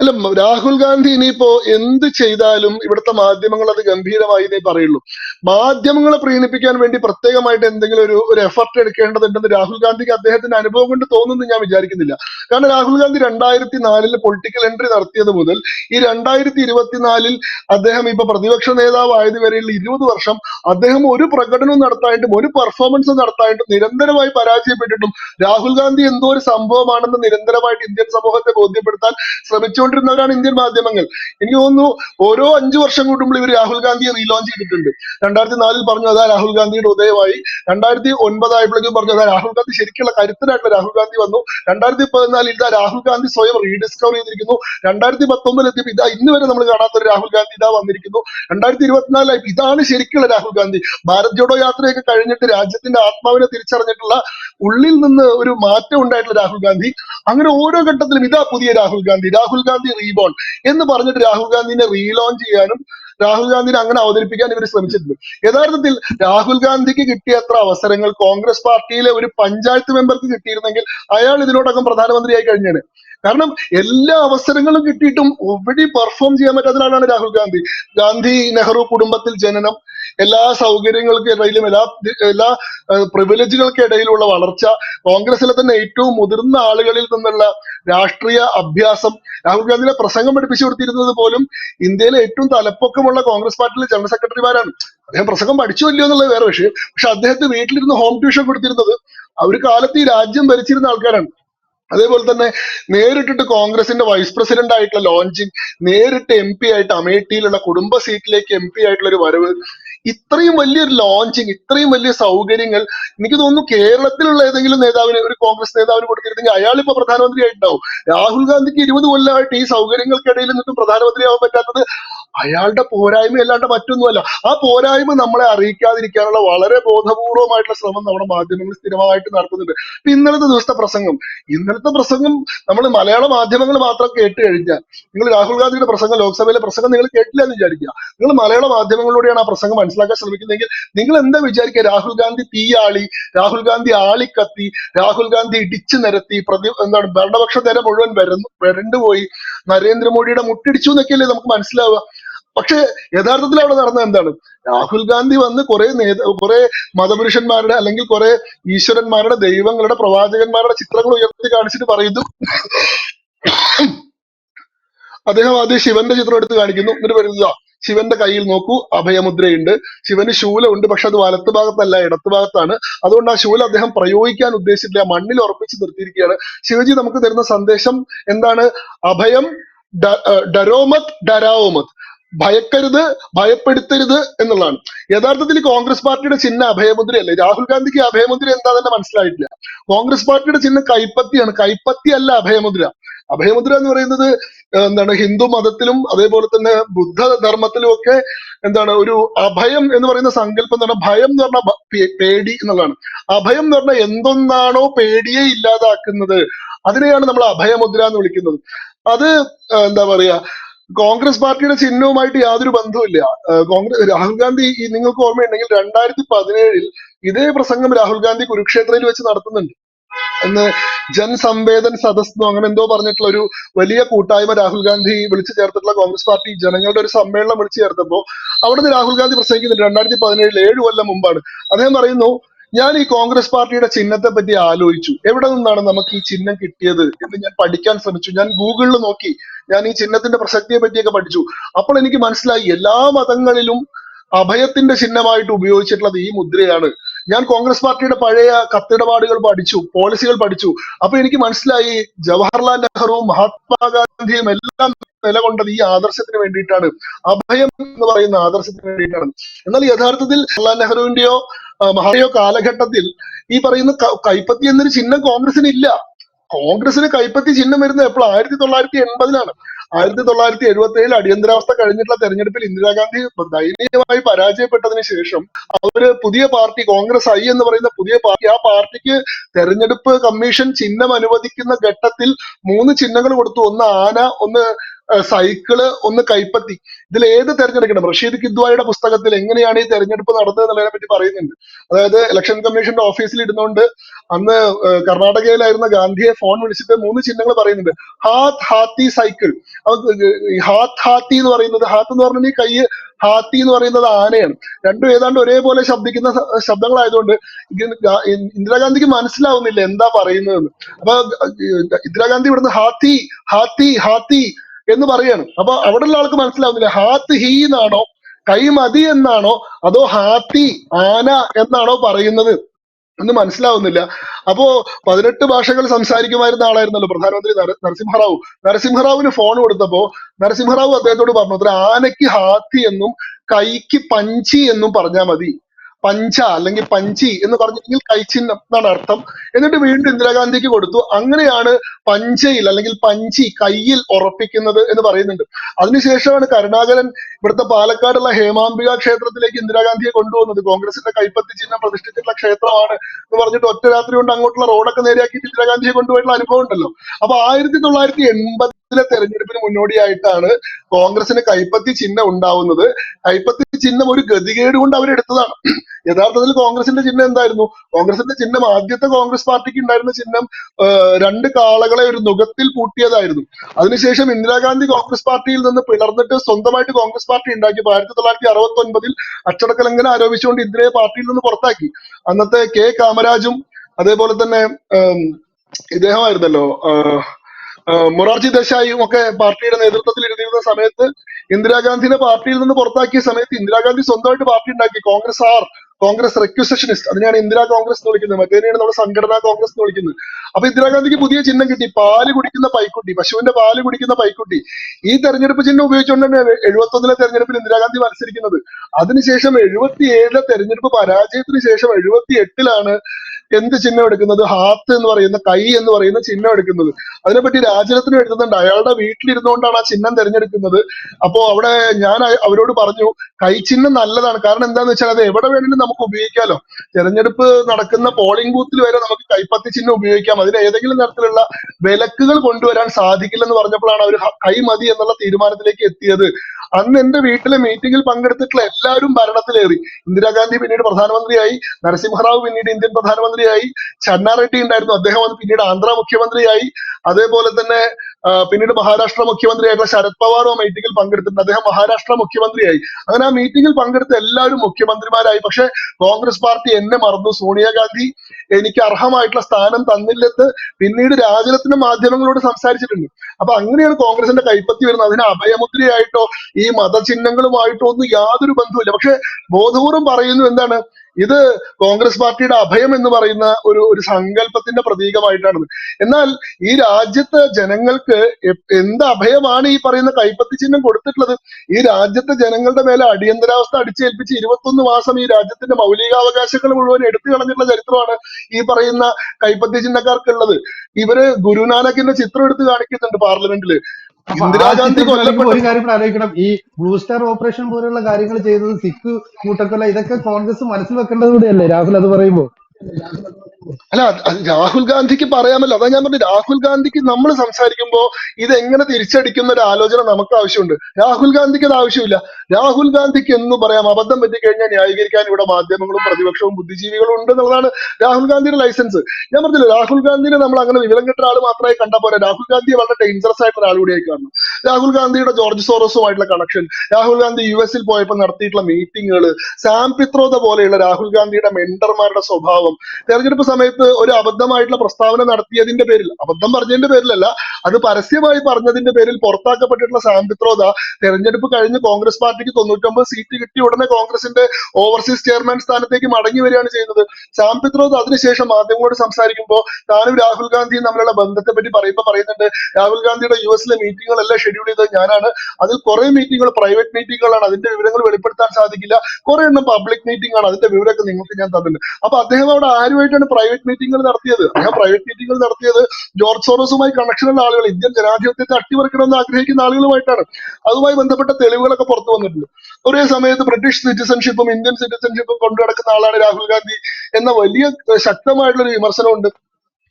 അല്ല രാഹുൽ ഗാന്ധി ഇനിയിപ്പോ എന്ത് ചെയ്താലും ഇവിടുത്തെ മാധ്യമങ്ങൾ അത് ഗംഭീരമായി ഇനി പറയുള്ളൂ. മാധ്യമങ്ങളെ പ്രീണിപ്പിക്കാൻ വേണ്ടി പ്രത്യേകമായിട്ട് എന്തെങ്കിലും ഒരു ഒരു എഫർട്ട് എടുക്കേണ്ടതുണ്ടെന്ന് രാഹുൽ ഗാന്ധിക്ക് അദ്ദേഹത്തിന്റെ അനുഭവം കൊണ്ട് തോന്നുന്നു ഞാൻ വിചാരിക്കുന്നില്ല. കാരണം രാഹുൽ ഗാന്ധി രണ്ടായിരത്തി നാലിൽ പൊളിറ്റിക്കൽ എൻട്രി നടത്തിയത് മുതൽ ഈ രണ്ടായിരത്തി ഇരുപത്തിനാലിൽ അദ്ദേഹം ഇപ്പൊ പ്രതിപക്ഷ നേതാവ് ആയത് വരെയുള്ള ഇരുപത് വർഷം അദ്ദേഹം ഒരു പ്രകടനവും നടത്തായിട്ടും ഒരു പെർഫോമൻസും നടത്തായിട്ടും നിരന്തരമായി പരാജയപ്പെട്ടിട്ടും രാഹുൽ ഗാന്ധി എന്തോ ഒരു സംഭവമാണെന്ന് നിരന്തരമായിട്ട് ഇന്ത്യൻ സമൂഹത്തെ ബോധ്യപ്പെടുത്താൻ ശ്രമിച്ചുകൊണ്ടിരുന്നവരാണ് ഇന്ത്യൻ മാധ്യമങ്ങൾ. എനിക്ക് തോന്നുന്നു ഓരോ അഞ്ചു വർഷം കൂടുമ്പോൾ ഇവർ രാഹുൽ ഗാന്ധിയെ റീലോഞ്ച് ചെയ്തിട്ടുണ്ട്. രണ്ടായിരത്തി നാലിൽ പറഞ്ഞു അതാ രാഹുൽ ഗാന്ധിയുടെ ഉദയമായി. രണ്ടായിരത്തി ഒൻപതായപ്പോഴേക്കും പറഞ്ഞു അതാ രാഹുൽ ഗാന്ധി ശരിക്കുള്ള കരുത്തനായിട്ടുള്ള രാഹുൽ ഗാന്ധി വന്നു. രണ്ടായിരത്തി പതിനാലിൽ ഇതാ രാഹുൽ ഗാന്ധി സ്വയം റീഡിസ്കവർ ചെയ്തിരിക്കുന്നു. രണ്ടായിരത്തി പത്തൊമ്പതിൽ എത്തിയപ്പോൾ ഇതാ ഇന്ന് വരെ നമ്മൾ കാണാത്ത ഒരു രാഹുൽ ഗാന്ധി ഇതാ വന്നിരിക്കുന്നു. രണ്ടായിരത്തി ഇരുപത്തിനാലായി ഇതാണ് ശരിക്കുള്ള രാഹുൽ ഗാന്ധി. ഭാരത് ജോഡോ യാത്രയൊക്കെ കഴിഞ്ഞിട്ട് രാജ്യത്തിന്റെ ആത്മാവിനെ തിരിച്ചറിഞ്ഞിട്ടുള്ള ഉള്ളിൽ നിന്ന് ഒരു മാറ്റം ഉണ്ടായിട്ടുള്ള രാഹുൽ ഗാന്ധി. അങ്ങനെ ഓരോ ഘട്ടത്തിലും ഇതാ പുതിയ രാഹുൽ ഗാന്ധി. രാഹുൽ ഗാന്ധി റീബോൺ എന്ന് പറഞ്ഞിട്ട് രാഹുൽ ഗാന്ധിനെ റീലോഞ്ച് ചെയ്യാനും രാഹുൽ ഗാന്ധിനെ അങ്ങനെ അവതരിപ്പിക്കാൻ ഇവർ ശ്രമിച്ചിട്ടുണ്ട്. യഥാർത്ഥത്തിൽ രാഹുൽ ഗാന്ധിക്ക് കിട്ടിയ അത്ര അവസരങ്ങൾ കോൺഗ്രസ് പാർട്ടിയിലെ ഒരു പഞ്ചായത്ത് മെമ്പർക്ക് കിട്ടിയിരുന്നെങ്കിൽ അയാൾ ഇതിനോടകം പ്രധാനമന്ത്രിയായി കഴിഞ്ഞാണ് കാരണം എല്ലാ അവസരങ്ങളും കിട്ടിയിട്ടും ഒവിടെ പെർഫോം ചെയ്യാൻ പറ്റാത്ത ആളാണ് രാഹുൽ ഗാന്ധി. ഗാന്ധി നെഹ്റു കുടുംബത്തിൽ ജനനം എല്ലാ സൗകര്യങ്ങൾക്ക് ഇടയിലും എല്ലാ എല്ലാ പ്രിവിലേജുകൾക്ക് ഇടയിലുള്ള വളർച്ച കോൺഗ്രസിലെ തന്നെ ഏറ്റവും മുതിർന്ന ആളുകളിൽ നിന്നുള്ള രാഷ്ട്രീയ അഭ്യാസം രാഹുൽ ഗാന്ധിയെ പ്രസംഗം പഠിപ്പിച്ചു കൊടുത്തിരുന്നത് പോലും ഇന്ത്യയിലെ ഏറ്റവും തലപ്പൊക്കമുള്ള കോൺഗ്രസ് പാർട്ടിയിലെ ജനറൽ സെക്രട്ടറിമാരാണ്. അദ്ദേഹം പ്രസംഗം പഠിച്ചു ഇല്ലയോ എന്നുള്ളത് വേറെ വിഷയം. പക്ഷെ അദ്ദേഹത്തെ വീട്ടിലിരുന്ന് ഹോം ട്യൂഷൻ കൊടുത്തിരുന്നത് ഒരു കാലത്ത് ഈ രാജ്യം ഭരിച്ചിരുന്ന ആൾക്കാരാണ്. അതേപോലെ തന്നെ നേരിട്ടിട്ട് കോൺഗ്രസിന്റെ വൈസ് പ്രസിഡന്റ് ആയിട്ടുള്ള ലോഞ്ചിങ് നേരിട്ട് എം പി ആയിട്ട് അമേഠിയിലുള്ള കുടുംബ സീറ്റിലേക്ക് എം പി ആയിട്ടുള്ള ഒരു വരവ് ഇത്രയും വലിയൊരു ലോഞ്ചിങ് ഇത്രയും വലിയ സൗകര്യങ്ങൾ എനിക്ക് തോന്നുന്നു കേരളത്തിലുള്ള ഏതെങ്കിലും നേതാവിന് ഒരു കോൺഗ്രസ് നേതാവിന് കൊടുത്തിരുന്നെങ്കിൽ അയാൾ ഇപ്പൊ പ്രധാനമന്ത്രി ആയിട്ടുണ്ടാവും രാഹുൽ ഗാന്ധിക്ക് ഇരുപത് കൊല്ലമായിട്ട് ഈ സൗകര്യങ്ങൾക്കിടയിൽ നിന്നിട്ടും പ്രധാനമന്ത്രിയാവാൻ പറ്റാത്തത് അയാളുടെ പോരായ്മ അല്ലാണ്ട് മറ്റൊന്നുമല്ല. ആ പോരായ്മ നമ്മളെ അറിയിക്കാതിരിക്കാനുള്ള വളരെ ബോധപൂർവമായിട്ടുള്ള ശ്രമം നമ്മുടെ മാധ്യമങ്ങൾ സ്ഥിരമായിട്ട് നടത്തുന്നുണ്ട്. ഇപ്പൊ ഇന്നലത്തെ ദിവസത്തെ പ്രസംഗം. ഇന്നലത്തെ പ്രസംഗം നമ്മൾ മലയാള മാധ്യമങ്ങൾ മാത്രം കേട്ട് കഴിഞ്ഞാൽ നിങ്ങൾ രാഹുൽ ഗാന്ധിയുടെ പ്രസംഗം ലോക്സഭയിലെ പ്രസംഗം നിങ്ങൾ കേട്ടില്ല എന്ന് വിചാരിക്കുക. നിങ്ങൾ മലയാള മാധ്യമങ്ങളിലൂടെയാണ് ആ പ്രസംഗം മനസ്സിലാക്കാൻ ശ്രമിക്കുന്നതെങ്കിൽ നിങ്ങൾ എന്താ വിചാരിക്കുക? രാഹുൽ ഗാന്ധി തീയാളി രാഹുൽ ഗാന്ധി ആളിക്കത്തി രാഹുൽ ഗാന്ധി ഇടിച്ചു നിരത്തി പ്രതി എന്താണ് ഭരണപക്ഷ നേരെ മുഴുവൻ വരന്നു വരണ്ടുപോയി നരേന്ദ്രമോദിയുടെ മുട്ടിടിച്ചു എന്നൊക്കെയല്ലേ നമുക്ക് മനസ്സിലാവുക? പക്ഷെ യഥാർത്ഥത്തിൽ അവിടെ നടന്നത് എന്താണ്? രാഹുൽ ഗാന്ധി വന്ന് കുറെ നേത കുറെ മതപുരുഷന്മാരുടെ അല്ലെങ്കിൽ കുറെ ഈശ്വരന്മാരുടെ ദൈവങ്ങളുടെ പ്രവാചകന്മാരുടെ ചിത്രങ്ങൾ ഉയർത്തി കാണിച്ചിട്ട് പറയുന്നു. അദ്ദേഹം ആദ്യം ശിവന്റെ ചിത്രം എടുത്ത് കാണിക്കുന്നു. എന്നിട്ട് പറയുന്നത് ശിവന്റെ കയ്യിൽ നോക്കൂ അഭയമുദ്രയുണ്ട്. ശിവന് ശൂലമുണ്ട് പക്ഷെ അത് വലത്ത് ഭാഗത്തല്ല ഇടത്ത് ഭാഗത്താണ്. അതുകൊണ്ട് ആ ശൂല അദ്ദേഹം പ്രയോഗിക്കാൻ ഉദ്ദേശിച്ചിട്ടില്ല. മണ്ണിൽ ഉറപ്പിച്ച് നിർത്തിയിരിക്കുകയാണ്. ശിവജി നമുക്ക് തരുന്ന സന്ദേശം എന്താണ്? അഭയം ഡരോമത് ഡരാവോമത്. ഭയക്കരുത് ഭയപ്പെടുത്തരുത് എന്നുള്ളതാണ്. യഥാർത്ഥത്തിൽ കോൺഗ്രസ് പാർട്ടിയുടെ ചിഹ്ന അഭയമുദ്രയല്ലേ? രാഹുൽ ഗാന്ധിക്ക് അഭയമുദ്ര എന്താ തന്നെ മനസ്സിലായിട്ടില്ല. കോൺഗ്രസ് പാർട്ടിയുടെ ചിഹ്നം കൈപ്പത്തിയാണ്. കൈപ്പത്തി അല്ല അഭയമുദ്ര. അഭയമുദ്ര എന്ന് പറയുന്നത് എന്താണ് ഹിന്ദു മതത്തിലും അതേപോലെ തന്നെ ബുദ്ധ ധർമ്മത്തിലും ഒക്കെ എന്താണ് ഒരു അഭയം എന്ന് പറയുന്ന സങ്കല്പം എന്ന് പറഞ്ഞാൽ ഭയം എന്ന് പറഞ്ഞാൽ പേടി എന്നുള്ളതാണ്. അഭയം എന്ന് പറഞ്ഞാൽ എന്തൊന്നാണോ പേടിയെ ഇല്ലാതാക്കുന്നത്. അതിനെയാണ് നമ്മൾ അഭയമുദ്ര എന്ന് വിളിക്കുന്നത്. അത് എന്താ പറയാ കോൺഗ്രസ് പാർട്ടിയുടെ ചിഹ്നവുമായിട്ട് യാതൊരു ബന്ധവുമില്ല. കോൺഗ്രസ് രാഹുൽ ഗാന്ധി നിങ്ങൾക്ക് ഓർമ്മയുണ്ടെങ്കിൽ രണ്ടായിരത്തി പതിനേഴിൽ ഇതേ പ്രസംഗം രാഹുൽ ഗാന്ധി കുരുക്ഷേത്രയിൽ വെച്ച് നടത്തുന്നുണ്ട്. എന്ന് ജൻ സംവേദൻ സദസ് എന്നോ അങ്ങനെ എന്തോ പറഞ്ഞിട്ടുള്ള ഒരു വലിയ കൂട്ടായ്മ രാഹുൽ ഗാന്ധി വിളിച്ചു ചേർത്തിട്ടുള്ള കോൺഗ്രസ് പാർട്ടി ജനങ്ങളുടെ ഒരു സമ്മേളനം വിളിച്ചു ചേർത്തപ്പോ അവിടുന്ന് രാഹുൽ ഗാന്ധി പ്രസംഗിക്കുന്നുണ്ട്. രണ്ടായിരത്തി പതിനേഴിൽ ഏഴ് കൊല്ലം മുമ്പാണ്. അദ്ദേഹം പറയുന്നു ഞാൻ ഈ കോൺഗ്രസ് പാർട്ടിയുടെ ചിഹ്നത്തെ പറ്റി ആലോചിച്ചു. എവിടെ നിന്നാണ് നമുക്ക് ഈ ചിഹ്നം കിട്ടിയത് എന്ന് ഞാൻ പഠിക്കാൻ ശ്രമിച്ചു. ഞാൻ ഗൂഗിളിൽ നോക്കി. ഞാൻ ഈ ചിഹ്നത്തിന്റെ പ്രസക്തിയെ പറ്റിയൊക്കെ പഠിച്ചു. അപ്പോൾ എനിക്ക് മനസ്സിലായി എല്ലാ മതങ്ങളിലും അഭയത്തിന്റെ ചിഹ്നമായിട്ട് ഉപയോഗിച്ചിട്ടുള്ളത് ഈ മുദ്രയാണ്. ഞാൻ കോൺഗ്രസ് പാർട്ടിയുടെ പഴയ കത്തിടപാടുകൾ പഠിച്ചു പോളിസികൾ പഠിച്ചു. അപ്പൊ എനിക്ക് മനസ്സിലായി ജവഹർലാൽ നെഹ്റുവും മഹാത്മാഗാന്ധിയും എല്ലാം നിലകൊണ്ടത് ഈ ആദർശത്തിന് വേണ്ടിയിട്ടാണ്. അഭയം എന്ന് പറയുന്ന ആദർശത്തിന് വേണ്ടിയിട്ടാണ്. എന്നാൽ യഥാർത്ഥത്തിൽ ജവഹർലാൽ നെഹ്റുവിന്റെയോ മഹായോ കാലഘട്ടത്തിൽ ഈ പറയുന്ന കൈപ്പത്തി എന്നൊരു ചിഹ്നം കോൺഗ്രസിന് ഇല്ല കോൺഗ്രസിന് കൈപ്പത്തി ചിഹ്നം വരുന്നത് എപ്പോൾ ആയിരത്തി തൊള്ളായിരത്തി എൺപതിലാണ്. ആയിരത്തി തൊള്ളായിരത്തി എഴുപത്തി ഏഴിൽ അടിയന്തരാവസ്ഥ കഴിഞ്ഞിട്ടുള്ള തെരഞ്ഞെടുപ്പിൽ ഇന്ദിരാഗാന്ധി ദയനീയമായി പരാജയപ്പെട്ടതിന് ശേഷം അവർ പുതിയ പാർട്ടി കോൺഗ്രസ് ഐ എന്ന് പറയുന്ന പുതിയ പാർട്ടി ആ പാർട്ടിക്ക് തെരഞ്ഞെടുപ്പ് കമ്മീഷൻ ചിഹ്നം അനുവദിക്കുന്ന ഘട്ടത്തിൽ മൂന്ന് ചിഹ്നങ്ങൾ കൊടുത്തു. ഒന്ന് ആന ഒന്ന് സൈക്കിൾ ഒന്ന് കൈപ്പത്തി. ഇതിൽ ഏത് തെരഞ്ഞെടുക്കണം? റഷീദ് കിദ്വായുടെ പുസ്തകത്തിൽ എങ്ങനെയാണ് ഈ തെരഞ്ഞെടുപ്പ് നടന്നത് എന്നുള്ളതിനെ പറ്റി പറയുന്നുണ്ട്. അതായത് ഇലക്ഷൻ കമ്മീഷന്റെ ഓഫീസിൽ ഇരുന്നുകൊണ്ട് അന്ന് കർണാടകയിലായിരുന്ന ഗാന്ധിയെ ഫോൺ വിളിച്ചിട്ട് മൂന്ന് ചിഹ്നങ്ങൾ പറയുന്നുണ്ട്. ഹാത്ത് ഹാത്തി സൈക്കിൾ. ഹാത്ത് ഹാത്തി എന്ന് പറയുന്നത് ഹാത്ത് എന്ന് പറഞ്ഞാൽ ഈ കൈ ഹാത്തി എന്ന് പറയുന്നത് ആനയാണ്. രണ്ടും ഏതാണ്ട് ഒരേപോലെ ശബ്ദിക്കുന്ന ശബ്ദങ്ങളായതുകൊണ്ട് ഇന്ദിരാഗാന്ധിക്ക് മനസ്സിലാവുന്നില്ല എന്താ പറയുന്നതെന്ന്. അപ്പൊ ഇന്ദിരാഗാന്ധി ഇവിടുന്ന് ഹാത്തി ഹാത്തി ഹാത്തി എന്ന് പറയാണ് അപ്പൊ അവിടെയുള്ള ആൾക്ക് മനസ്സിലാവുന്നില്ല. ഹാത്ത് ഹീ എന്നാണോ കൈ മതി എന്നാണോ അതോ ഹാത്തി ആന എന്നാണോ പറയുന്നത് എന്ന് മനസ്സിലാവുന്നില്ല. അപ്പോ പതിനെട്ട് ഭാഷകൾ സംസാരിക്കുമായിരുന്ന ആളായിരുന്നല്ലോ പ്രധാനമന്ത്രി നര- നരസിംഹറാവു. നരസിംഹറാവുവിന് ഫോൺ കൊടുത്തപ്പോ നരസിംഹറാവു അദ്ദേഹത്തോട് പറഞ്ഞു "അത്ര ആനയ്ക്ക് ഹാത്തി എന്നും കൈക്ക് പഞ്ചി എന്നും പറഞ്ഞാൽ മതി. പഞ്ച അല്ലെങ്കിൽ പഞ്ചി എന്ന് പറഞ്ഞിട്ടുണ്ടെങ്കിൽ കൈചിഹ്നം എന്നാണ് അർത്ഥം. എന്നിട്ട് വീണ്ടും ഇന്ദിരാഗാന്ധിക്ക് കൊടുത്തു. അങ്ങനെയാണ് പഞ്ചയിൽ അല്ലെങ്കിൽ പഞ്ചി കയ്യിൽ ഉറപ്പിക്കുന്നത് എന്ന് പറയുന്നുണ്ട്. അതിനുശേഷമാണ് കരുണാകരൻ ഇവിടുത്തെ പാലക്കാടുള്ള ഹേമാംബിക ക്ഷേത്രത്തിലേക്ക് ഇന്ദിരാഗാന്ധിയെ കൊണ്ടുപോകുന്നത്. കോൺഗ്രസിന്റെ കൈപ്പത്തി ചിഹ്നം പ്രതിഷ്ഠിച്ചിട്ടുള്ള ക്ഷേത്രമാണ് എന്ന് പറഞ്ഞിട്ട് ഒറ്റ രാത്രി കൊണ്ട് അങ്ങോട്ടുള്ള റോഡൊക്കെ നേരെയാക്കിയിട്ട് ഇന്ദിരാഗാന്ധിയെ കൊണ്ടുപോയിട്ടുള്ള അനുഭവം ഉണ്ടല്ലോ. അപ്പൊ ആയിരത്തി തൊള്ളായിരത്തി എൺപതിലെ തെരഞ്ഞെടുപ്പിന് മുന്നോടിയായിട്ടാണ് കോൺഗ്രസിന് കൈപ്പത്തി ചിഹ്നം ഉണ്ടാവുന്നത്. കൈപ്പത്തി ചിഹ്നം ഒരു ഗതികേട് കൊണ്ട് അവരെടുത്തതാണ് യഥാർത്ഥത്തിൽ കോൺഗ്രസിന്റെ ചിഹ്നം എന്തായിരുന്നു? കോൺഗ്രസിന്റെ ചിഹ്നം ആദ്യത്തെ കോൺഗ്രസ് പാർട്ടിക്ക് ഉണ്ടായിരുന്ന ചിഹ്നം രണ്ട് കാളകളെ ഒരു നുഖത്തിൽ പൂട്ടിയതായിരുന്നു. അതിനുശേഷം ഇന്ദിരാഗാന്ധി കോൺഗ്രസ് പാർട്ടിയിൽ നിന്ന് പിളർന്നിട്ട് സ്വന്തമായിട്ട് കോൺഗ്രസ് പാർട്ടി ഉണ്ടാക്കിയപ്പോൾ ആയിരത്തി തൊള്ളായിരത്തി അറുപത്തി ഒൻപതിൽ അച്ചടക്കലംഘനം ആരോപിച്ചുകൊണ്ട് ഇന്ദിരയെ പാർട്ടിയിൽ നിന്ന് പുറത്താക്കി. അന്നത്തെ കെ. കാമരാജും അതേപോലെ തന്നെ ഇദ്ദേഹമായിരുന്നല്ലോ മൊറാർജി ദേശായിയും ഒക്കെ പാർട്ടിയുടെ നേതൃത്വത്തിൽ ഇരുന്നിരുന്ന സമയത്ത് ഇന്ദിരാഗാന്ധിനെ പാർട്ടിയിൽ നിന്ന് പുറത്താക്കിയ സമയത്ത് ഇന്ദിരാഗാന്ധി സ്വന്തമായിട്ട് പാർട്ടി ഉണ്ടാക്കി. കോൺഗ്രസ് ആർ കോൺഗ്രസ് റെക്യൂസഷനിസ്റ്റ് അതിനെയാണ് ഇന്ദിരാ കോൺഗ്രസ് എന്ന് വിളിക്കുന്നത്. മറ്റേതിനെയാണ് നമ്മുടെ സംഘടനാ കോൺഗ്രസ് എന്ന് വിളിക്കുന്നത്. അപ്പൊ ഇന്ദിരാഗാന്ധിക്ക് പുതിയ ചിഹ്നം കിട്ടി. പാൽ കുടിക്കുന്ന പൈക്കുട്ടി പശുവിന്റെ പാൽ കുടിക്കുന്ന പൈക്കുട്ടി. ഈ തെരഞ്ഞെടുപ്പ് ചിഹ്നം ഉപയോഗിച്ചുകൊണ്ട് തന്നെ എഴുപത്തൊന്നിലെ തെരഞ്ഞെടുപ്പിൽ ഇന്ദിരാഗാന്ധി മത്സരിക്കുന്നത്. അതിനുശേഷം എഴുപത്തിയേഴിലെ തെരഞ്ഞെടുപ്പ് പരാജയത്തിന് ശേഷം എഴുപത്തി എട്ടിലാണ് എന്ത് ചിഹ്നം എടുക്കുന്നത്? ഹാത്ത് എന്ന് പറയുന്ന കൈ എന്ന് പറയുന്ന ചിഹ്നം എടുക്കുന്നത്. അതിനെപ്പറ്റി രാജരത്നം എഴുതുന്നുണ്ട്. അയാളുടെ വീട്ടിലിരുന്നുകൊണ്ടാണ് ആ ചിഹ്നം തിരഞ്ഞെടുക്കുന്നത്. അപ്പോ അവിടെ ഞാൻ അവരോട് പറഞ്ഞു കൈ ചിഹ്നം നല്ലതാണ്. കാരണം എന്താന്ന് വെച്ചാൽ അത് എവിടെ വേണമെങ്കിലും നമുക്ക് ഉപയോഗിക്കാലോ. തെരഞ്ഞെടുപ്പ് നടക്കുന്ന പോളിംഗ് ബൂത്തിൽ വരെ നമുക്ക് കൈപ്പത്തി ചിഹ്നം ഉപയോഗിക്കാം. അതിന് ഏതെങ്കിലും തരത്തിലുള്ള വിലക്കുകൾ കൊണ്ടുവരാൻ സാധിക്കില്ലെന്ന് പറഞ്ഞപ്പോഴാണ് അവർ കൈ മതി എന്നുള്ള തീരുമാനത്തിലേക്ക് എത്തിയത്. അന്ന് എന്റെ വീട്ടിലെ മീറ്റിംഗിൽ പങ്കെടുത്തിട്ടുള്ള എല്ലാവരും ഭരണത്തിലേറി. ഇന്ദിരാഗാന്ധി പിന്നീട് പ്രധാനമന്ത്രിയായി നരസിംഹറാവു പിന്നീട് ഇന്ത്യൻ പ്രധാനമന്ത്രിയായി ചന്ന റെഡ്ഡി ഉണ്ടായിരുന്നു അദ്ദേഹം വന്ന് പിന്നീട് ആന്ധ്ര മുഖ്യമന്ത്രിയായി. അതേപോലെ തന്നെ പിന്നീട് മഹാരാഷ്ട്ര മുഖ്യമന്ത്രിയായിട്ടുള്ള ശരത് പവാറും ആ മീറ്റിംഗിൽ പങ്കെടുത്തിട്ടുണ്ട്. അദ്ദേഹം മഹാരാഷ്ട്ര മുഖ്യമന്ത്രിയായി. അങ്ങനെ ആ മീറ്റിംഗിൽ പങ്കെടുത്ത എല്ലാവരും മുഖ്യമന്ത്രിമാരായി. പക്ഷെ കോൺഗ്രസ് പാർട്ടി എന്നെ മറന്നു. സോണിയാഗാന്ധി എനിക്ക് അർഹമായിട്ടുള്ള സ്ഥാനം തന്നില്ലെന്ന് പിന്നീട് രാജരത്ന മാധ്യമങ്ങളോട് സംസാരിച്ചിട്ടുണ്ട്. അപ്പൊ അങ്ങനെയാണ് കോൺഗ്രസിന്റെ കൈപ്പത്തി വരുന്നത്. അതിന് അഭയമുദ്രയായിട്ടോ ഈ മതചിഹ്നങ്ങളുമായിട്ടൊന്നും യാതൊരു ബന്ധവുമില്ല. പക്ഷെ ബോധപൂർവം പറയുന്നു എന്താണ്? ഇത് കോൺഗ്രസ് പാർട്ടിയുടെ അഭയം എന്ന് പറയുന്ന ഒരു ഒരു സങ്കല്പത്തിന്റെ പ്രതീകമായിട്ടാണ്. എന്നാൽ ഈ രാജ്യത്തെ ജനങ്ങൾക്ക് എന്ത് അഭയമാണ് ഈ പറയുന്ന കൈപ്പത്തി ചിഹ്നം കൊടുത്തിട്ടുള്ളത്? ഈ രാജ്യത്തെ ജനങ്ങളുടെ മേലെ അടിയന്തരാവസ്ഥ അടിച്ചേൽപ്പിച്ച് ഇരുപത്തൊന്ന് മാസം ഈ രാജ്യത്തിന്റെ മൗലികാവകാശങ്ങൾ മുഴുവൻ എടുത്തു കളഞ്ഞിട്ടുള്ള ചരിത്രമാണ് ഈ പറയുന്ന കൈപ്പത്തി ചിഹ്നക്കാർക്കുള്ളത്. ഇവർ ഗുരുനാനക്കിന്റെ ചിത്രം എടുത്ത് കാണിക്കുന്നുണ്ട് ആ ഇന്ദിരാഗാന്ധി ഒരു കാര്യം കൂടെ ആലോചിക്കണം. ഈ ബ്ലൂ സ്റ്റാർ ഓപ്പറേഷൻ പോലെയുള്ള കാര്യങ്ങൾ ചെയ്തത് സിഖ് കൂട്ടക്കൊല ഇതൊക്കെ കോൺഗ്രസ് മനസ്സിൽ വെക്കേണ്ടത് കൂടിയല്ലേ രാഹുൽ അത് പറയുമ്പോ. അല്ല രാഹുൽ ഗാന്ധിക്ക് പറയാമല്ലോ. അതാ ഞാൻ പറഞ്ഞു രാഹുൽ ഗാന്ധിക്ക് നമ്മൾ സംസാരിക്കുമ്പോ ഇത് എങ്ങനെ തിരിച്ചടിക്കുന്ന ഒരു ആലോചന നമുക്ക് ആവശ്യമുണ്ട് രാഹുൽ ഗാന്ധിക്ക് അത് ആവശ്യമില്ല. രാഹുൽ ഗാന്ധിക്ക് എന്ന് പറയാം. അബദ്ധം പറ്റിക്കഴിഞ്ഞാൽ ന്യായീകരിക്കാൻ ഇവിടെ മാധ്യമങ്ങളും പ്രതിപക്ഷവും ബുദ്ധിജീവികളും ഉണ്ട് എന്നുള്ളതാണ് രാഹുൽ ഗാന്ധിയുടെ ലൈസൻസ് ഞാൻ പറഞ്ഞില്ല രാഹുൽ ഗാന്ധിനെ നമ്മൾ അങ്ങനെ വിവരം കിട്ടുന്ന ആൾ മാത്രമായി കണ്ടാൽ പോരാ. രാഹുൽ ഗാന്ധിയെ വളരെ ഡേഞ്ചറസ് ആയിട്ടുള്ള ആൾ കൂടിയായി കാണണം രാഹുൽ ഗാന്ധിയുടെ ജോർജ് സോറോസുമായിട്ടുള്ള കണക്ഷൻ രാഹുൽ ഗാന്ധി യു എസിൽ പോയപ്പോൾ നടത്തിയിട്ടുള്ള മീറ്റിങ്ങുകൾ സാം പിത്രോത പോലെയുള്ള രാഹുൽ ഗാന്ധിയുടെ മെന്റർമാരുടെ സ്വഭാവം തെരഞ്ഞെടുപ്പ് സമയത്ത് ഒരു അബദ്ധമായിട്ടുള്ള പ്രസ്താവന നടത്തിയതിന്റെ പേരിൽ അബദ്ധം പറഞ്ഞതിന്റെ പേരിലല്ല അത് പരസ്യമായി പറഞ്ഞതിന്റെ പേരിൽ പുറത്താക്കപ്പെട്ടിട്ടുള്ള സാം പിത്രോത തെരഞ്ഞെടുപ്പ് കഴിഞ്ഞ് കോൺഗ്രസ് പാർട്ടിക്ക് തൊണ്ണൂറ്റൊമ്പത് സീറ്റ് കിട്ടി ഉടനെ കോൺഗ്രസിന്റെ ഓവർസീസ് ചെയർമാൻ സ്ഥാനത്തേക്ക് മടങ്ങി വരികയാണ് ചെയ്യുന്നത്. സാം പിത്രോദ് അതിനുശേഷം മാധ്യമങ്ങളോട് സംസാരിക്കുമ്പോൾ താനും രാഹുൽ ഗാന്ധിയും തമ്മിലുള്ള ബന്ധത്തെ പറ്റി പറയുമ്പോൾ പറയുന്നുണ്ട് രാഹുൽ ഗാന്ധിയുടെ യു എസിലെ മീറ്റിങ്ങുകളെല്ലാം ഷെഡ്യൂൾ ചെയ്തത് ഞാനാണ്. അതിൽ കുറെ മീറ്റിങ്ങുകൾ പ്രൈവറ്റ് മീറ്റിങ്ങുകളാണ്. അതിന്റെ വിവരങ്ങൾ വെളിപ്പെടുത്താൻ സാധിക്കില്ല. കുറെ എണ്ണം പബ്ലിക് മീറ്റിംഗ് ആണ് അതിന്റെ വിവരമൊക്കെ നിങ്ങൾക്ക് ഞാൻ തന്നിട്ടുണ്ട്. അപ്പൊ അദ്ദേഹം അവിടെ ആരുമായിട്ടാണ് പ്രൈവറ്റ് മീറ്റിംഗുകൾ നടത്തിയത്? അദ്ദേഹം പ്രൈവറ്റ് മീറ്റിംഗുകൾ നടത്തിയത് ജോർജ് സോറോസുമായി കണക്ഷനുള്ള ആളുകൾ. ഇന്ത്യൻ ജനാധിപത്യത്തെ അട്ടിമറിക്കണമെന്ന് ആഗ്രഹിക്കുന്ന ആളുകളുമായിട്ടാണ്. അതുമായി ബന്ധപ്പെട്ട തെളിവുകളൊക്കെ പുറത്തു വന്നിട്ടുണ്ട് ഒരേ സമയത്ത് ബ്രിട്ടീഷ് സിറ്റിസൺഷിപ്പും ഇന്ത്യൻ സിറ്റിസൺഷിപ്പും കൊണ്ടു നടക്കുന്ന ആളാണ് രാഹുൽ ഗാന്ധി എന്ന വലിയ ശക്തമായിട്ടുള്ള ഒരു വിമർശനമുണ്ട്.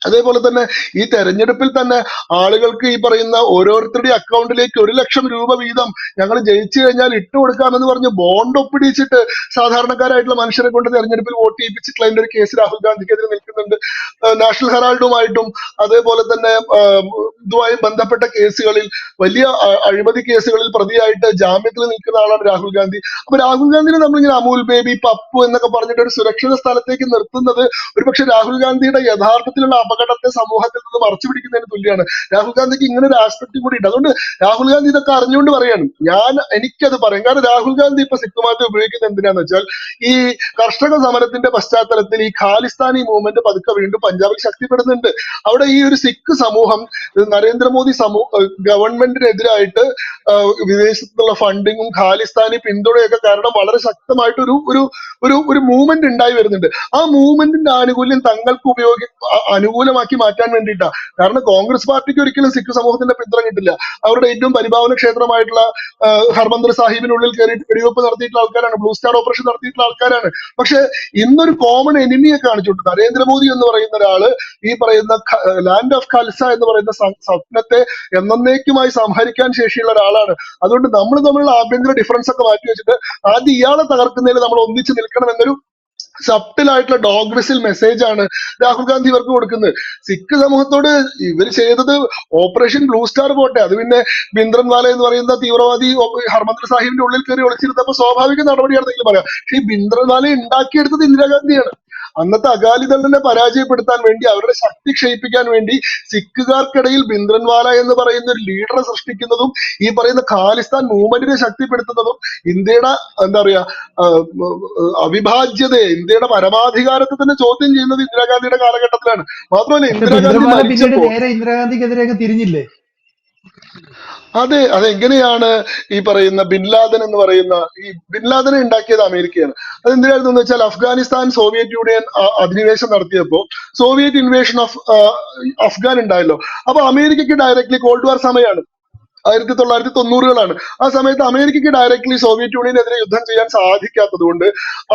അതേപോലെ തന്നെ ഈ തെരഞ്ഞെടുപ്പിൽ തന്നെ ആളുകൾക്ക് ഈ പറയുന്ന ഓരോരുത്തരുടെ അക്കൗണ്ടിലേക്ക് ഒരു ലക്ഷം രൂപ വീതം ഞങ്ങൾ ജയിച്ചു കഴിഞ്ഞാൽ ഇട്ട് കൊടുക്കാമെന്ന് പറഞ്ഞ് ബോണ്ട് ഒപ്പിടിച്ചിട്ട് സാധാരണക്കാരായിട്ടുള്ള മനുഷ്യരെ കൊണ്ട് തെരഞ്ഞെടുപ്പിൽ വോട്ട് ചെയ്യിപ്പിച്ചിട്ടുള്ള അതിന്റെ ഒരു കേസ് രാഹുൽ ഗാന്ധിക്കെതിരെ നിൽക്കുന്നുണ്ട്. നാഷണൽ ഹെറാൾഡുമായിട്ടും അതേപോലെ തന്നെ ഇതുമായി ബന്ധപ്പെട്ട കേസുകളിൽ വലിയ അഴിമതി കേസുകളിൽ പ്രതിയായിട്ട് ജാമ്യത്തിൽ നിൽക്കുന്ന ആളാണ് രാഹുൽ ഗാന്ധി. അപ്പൊ രാഹുൽ ഗാന്ധിനെ നമ്മളിങ്ങനെ അമൂൽ ബേബി പപ്പു എന്നൊക്കെ പറഞ്ഞിട്ട് ഒരു സുരക്ഷിത സ്ഥലത്തേക്ക് നിർത്തുന്നത് ഒരുപക്ഷെ രാഹുൽ ഗാന്ധിയുടെ യഥാർത്ഥത്തിലുള്ള അപകടത്തെ സമൂഹത്തിൽ നിന്ന് മറച്ചു പിടിക്കുന്നതിന് തുല്യമാണ് രാഹുൽ ഗാന്ധിക്ക് ഇങ്ങനെ ഒരു ആസ്പെക്ട് കൂടി ഉണ്ട്. അതുകൊണ്ട് രാഹുൽ ഗാന്ധി ഇതൊക്കെ അറിഞ്ഞുകൊണ്ട് പറയാണ്. ഞാൻ എനിക്കത് പറയും. കാരണം രാഹുൽ ഗാന്ധി ഇപ്പൊ മതത്തെ ഉപയോഗിക്കുന്നത് എന്തിനാന്ന് വെച്ചാൽ ഈ കർഷക സമരത്തിന്റെ പശ്ചാത്തലത്തിൽ ഈ ഖാലിസ്ഥാനി മൂവ്മെന്റ് പതുക്കെ വീണ്ടും പഞ്ചാബിൽ ശക്തിപ്പെടുന്നുണ്ട്. അവിടെ ഈ ഒരു സിഖ് സമൂഹം നരേന്ദ്രമോദി സമൂഹ ഗവൺമെന്റിനെതിരായിട്ട് വിദേശത്തുള്ള ഫണ്ടിങ്ങും ഖാലിസ്ഥാനി പിന്തുണയൊക്കെ കാരണം വളരെ ശക്തമായിട്ട് ഒരു ഒരു ഒരു മൂവ്മെന്റ് ഉണ്ടായി വരുന്നുണ്ട്. ആ മൂവ്മെന്റിന്റെ ആനുകൂല്യം തങ്ങൾക്ക് ഉപയോഗി അനുകൂലമാക്കി മാറ്റാൻ വേണ്ടിയിട്ടാണ് കാരണം കോൺഗ്രസ് പാർട്ടിക്ക് ഒരിക്കലും സിഖ് സമൂഹത്തിന്റെ പിന്തുണ കിട്ടില്ല. അവരുടെ ഏറ്റവും പരിഭാവന ക്ഷേത്രമായിട്ടുള്ള ഹർമന്ദർ സാഹിബിനുള്ളിൽ കയറിയിട്ട് വെടിവെപ്പ് നടത്തിയിട്ടുള്ള ആൾക്കാരാണ്. ബ്ലൂ സ്റ്റാർ ഓപ്പറേഷൻ നടത്തിയിട്ടുള്ള ആൾക്കാരാണ്. പക്ഷെ ഇന്നൊരു കോമൺ എനിമിയെ കാണിച്ചുകൊണ്ട് നരേന്ദ്രമോദി എന്ന് പറയുന്ന ഒരാൾ ഈ പറയുന്ന ലാൻഡ് ഓഫ് ഖൽസ എന്ന് പറയുന്ന സ്വപ്നത്തെ എന്നേക്കുമായി സംഹരിക്കാൻ ശേഷിയുള്ള ഒരാളാണ്. അതുകൊണ്ട് നമ്മൾ തമ്മിലുള്ള ആഭ്യന്തര ഡിഫറൻസ് ഒക്കെ മാറ്റി വെച്ചിട്ട് ആദ്യം ഇയാളെ തകർക്കുന്നതിൽ നമ്മൾ ഒന്നിച്ച് നിൽക്കണം എന്നൊരു സബ്റ്റിൽ ആയിട്ടുള്ള ഡോഗ് വിസിൽ മെസ്സേജ് ആണ് രാഹുൽ ഗാന്ധി ഇവർക്ക് കൊടുക്കുന്നത്. സിഖ് സമൂഹത്തോട് ഇവർ ചെയ്തത് ഓപ്പറേഷൻ ബ്ലൂ സ്റ്റാർ പോട്ടെ. അത് പിന്നെ ബിന്ദ്രൻവാല എന്ന് പറയുന്ന തീവ്രവാദി ഹർമന്ദർ സാഹിബിന്റെ ഉള്ളിൽ കയറി ഒളിച്ചിരുന്നപ്പോ സ്വാഭാവിക നടപടിയാണെന്നെങ്കിലും പറയാം. പക്ഷെ ഈ ബിന്ദ്രൻവാല ഉണ്ടാക്കിയെടുത്തത് ഇന്ദിരാഗാന്ധിയാണ്. അന്നത്തെ അകാലിദളിനെ പരാജയപ്പെടുത്താൻ വേണ്ടി അവരുടെ ശക്തി ക്ഷയിപ്പിക്കാൻ വേണ്ടി സിഖുകാർക്കിടയിൽ ബിന്ദ്രൻവാല എന്ന് പറയുന്ന ഒരു ലീഡറെ സൃഷ്ടിക്കുന്നതും ഈ പറയുന്ന ഖാലിസ്ഥാൻ മൂവ്മെന്റിനെ ശക്തിപ്പെടുത്തുന്നതും ഇന്ത്യയുടെ എന്താ പറയാ അവിഭാജ്യതയെ ഇന്ത്യയുടെ പരമാധികാരത്തെ തന്നെ ചോദ്യം ചെയ്യുന്നത് ഇന്ദിരാഗാന്ധിയുടെ കാലഘട്ടത്തിലാണ്. മാത്രമല്ല ഇന്ദിരാഗാന്ധി നേരെ തിരിഞ്ഞില്ലേ? അതെ അതെങ്ങനെയാണ് ഈ പറയുന്ന ബിൻലാദൻ എന്ന് പറയുന്ന ഈ ബിൻലാദനെ ഉണ്ടാക്കിയത് അമേരിക്കയാണ്. അത് എന്തിനായിരുന്നു എന്ന് വെച്ചാൽ അഫ്ഗാനിസ്ഥാൻ സോവിയറ്റ് യൂണിയൻ അധിനിവേശം നടത്തിയപ്പോ സോവിയറ്റ് ഇൻവേഷൻ ഓഫ് അഫ്ഗാൻ ഉണ്ടായല്ലോ. അപ്പൊ അമേരിക്കക്ക് ഡയറക്ട്ലി കോൾഡ് വാർ സമയമാണ് ആയിരത്തി തൊള്ളായിരത്തി തൊണ്ണൂറുകളാണ് ആ സമയത്ത് അമേരിക്കയ്ക്ക് ഡയറക്ട്ലി സോവിയറ്റ് യൂണിയനെതിരെ യുദ്ധം ചെയ്യാൻ സാധിക്കാത്തത് കൊണ്ട്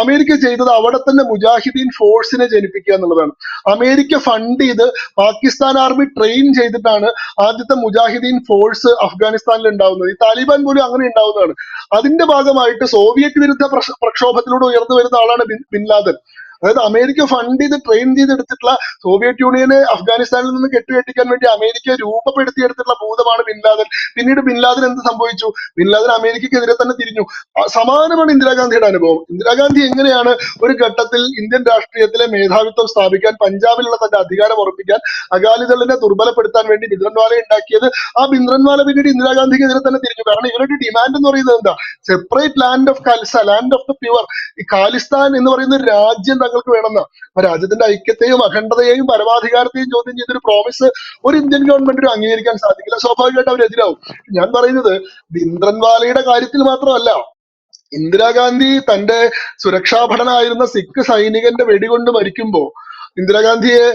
അമേരിക്ക ചെയ്തത് അവിടെ തന്നെ മുജാഹിദീൻ ഫോഴ്സിനെ ജനിപ്പിക്കുക എന്നുള്ളതാണ്. അമേരിക്ക ഫണ്ട് ചെയ്ത് പാകിസ്ഥാൻ ആർമി ട്രെയിൻ ചെയ്തിട്ടാണ് ആദ്യത്തെ മുജാഹിദീൻ ഫോഴ്സ് അഫ്ഗാനിസ്ഥാനിൽ ഉണ്ടാവുന്നത്. ഈ താലിബാൻ പോലും അങ്ങനെ ഉണ്ടാവുന്നതാണ്. അതിന്റെ ഭാഗമായിട്ട് സോവിയറ്റ് വിരുദ്ധ പ്രക്ഷോഭത്തിലൂടെ ഉയർന്നു വരുന്ന ആളാണ് ബിൻ ലാദൻ. അതായത് അമേരിക്ക ഫണ്ട് ചെയ്ത് ട്രെയിൻ ചെയ്തെടുത്തിട്ടുള്ള സോവിയറ്റ് യൂണിയനെ അഫ്ഗാനിസ്ഥാനിൽ നിന്ന് കെട്ടുകെട്ടിക്കാൻ വേണ്ടി അമേരിക്ക രൂപപ്പെടുത്തിയെടുത്തിട്ടുള്ള ഭൂതമാണ് ബിൻ ലാദൻ പിന്നീട് ബിൻ ലാദൻ എന്ത് സംഭവിച്ചു? ബിൻ ലാദൻ അമേരിക്കക്കെതിരെ തന്നെ തിരിഞ്ഞു. സമാനമാണ് ഇന്ദിരാഗാന്ധിയുടെ അനുഭവം. ഇന്ദിരാഗാന്ധി എങ്ങനെയാണ് ഒരു ഘട്ടത്തിൽ ഇന്ത്യൻ രാഷ്ട്രീയത്തിലെ മേധാവിത്വം സ്ഥാപിക്കാൻ പഞ്ചാബിലുള്ള തന്റെ അധികാരം ഉറപ്പിക്കാൻ അകാലിദളിനെ ദുർബലപ്പെടുത്താൻ വേണ്ടി ബിന്ദ്രൻവാല ഉണ്ടാക്കിയത്? ആ ബിന്ദ്രൻവാല പിന്നീട് ഇന്ദിരാഗാന്ധിക്കെതിരെ തന്നെ തിരിഞ്ഞു. കാരണം ഇവരുടെ ഡിമാൻഡ് എന്ന് പറയുന്നത് എന്താ? സെപ്പറേറ്റ് ലാൻഡ് ഓഫ് ഖാലിസ ലാൻഡ് ഓഫ് ദ പ്യുവർ ഈ കാലിസ്ഥാൻ എന്ന് പറയുന്ന ഒരു രാജ്യം തങ്ങൾക്ക് വേണമെന്ന്. രാജ്യത്തിന്റെ ഐക്യത്തെയും അഖണ്ഡതയെയും പരമാധികാരത്തെയും ചോദ്യം ചെയ്തൊരു പ്രോമിസ് ഒരു ഇന്ത്യൻ ഗവൺമെന്റിന് അംഗീകരിക്കാൻ സാധിക്കില്ല. സ്വാഭാവികമായിട്ട് അവർ എതിരാവും. ഞാൻ പറയുന്നത് ബിന്ദ്രൻവാലയുടെ കാര്യത്തിൽ മാത്രമല്ല. ഇന്ദിരാഗാന്ധി തന്റെ സുരക്ഷാഭടനായിരുന്ന സിഖ് സൈനികന്റെ വെടികൊണ്ട് മരിക്കുമ്പോ ഇന്ദിരാഗാന്ധിയെ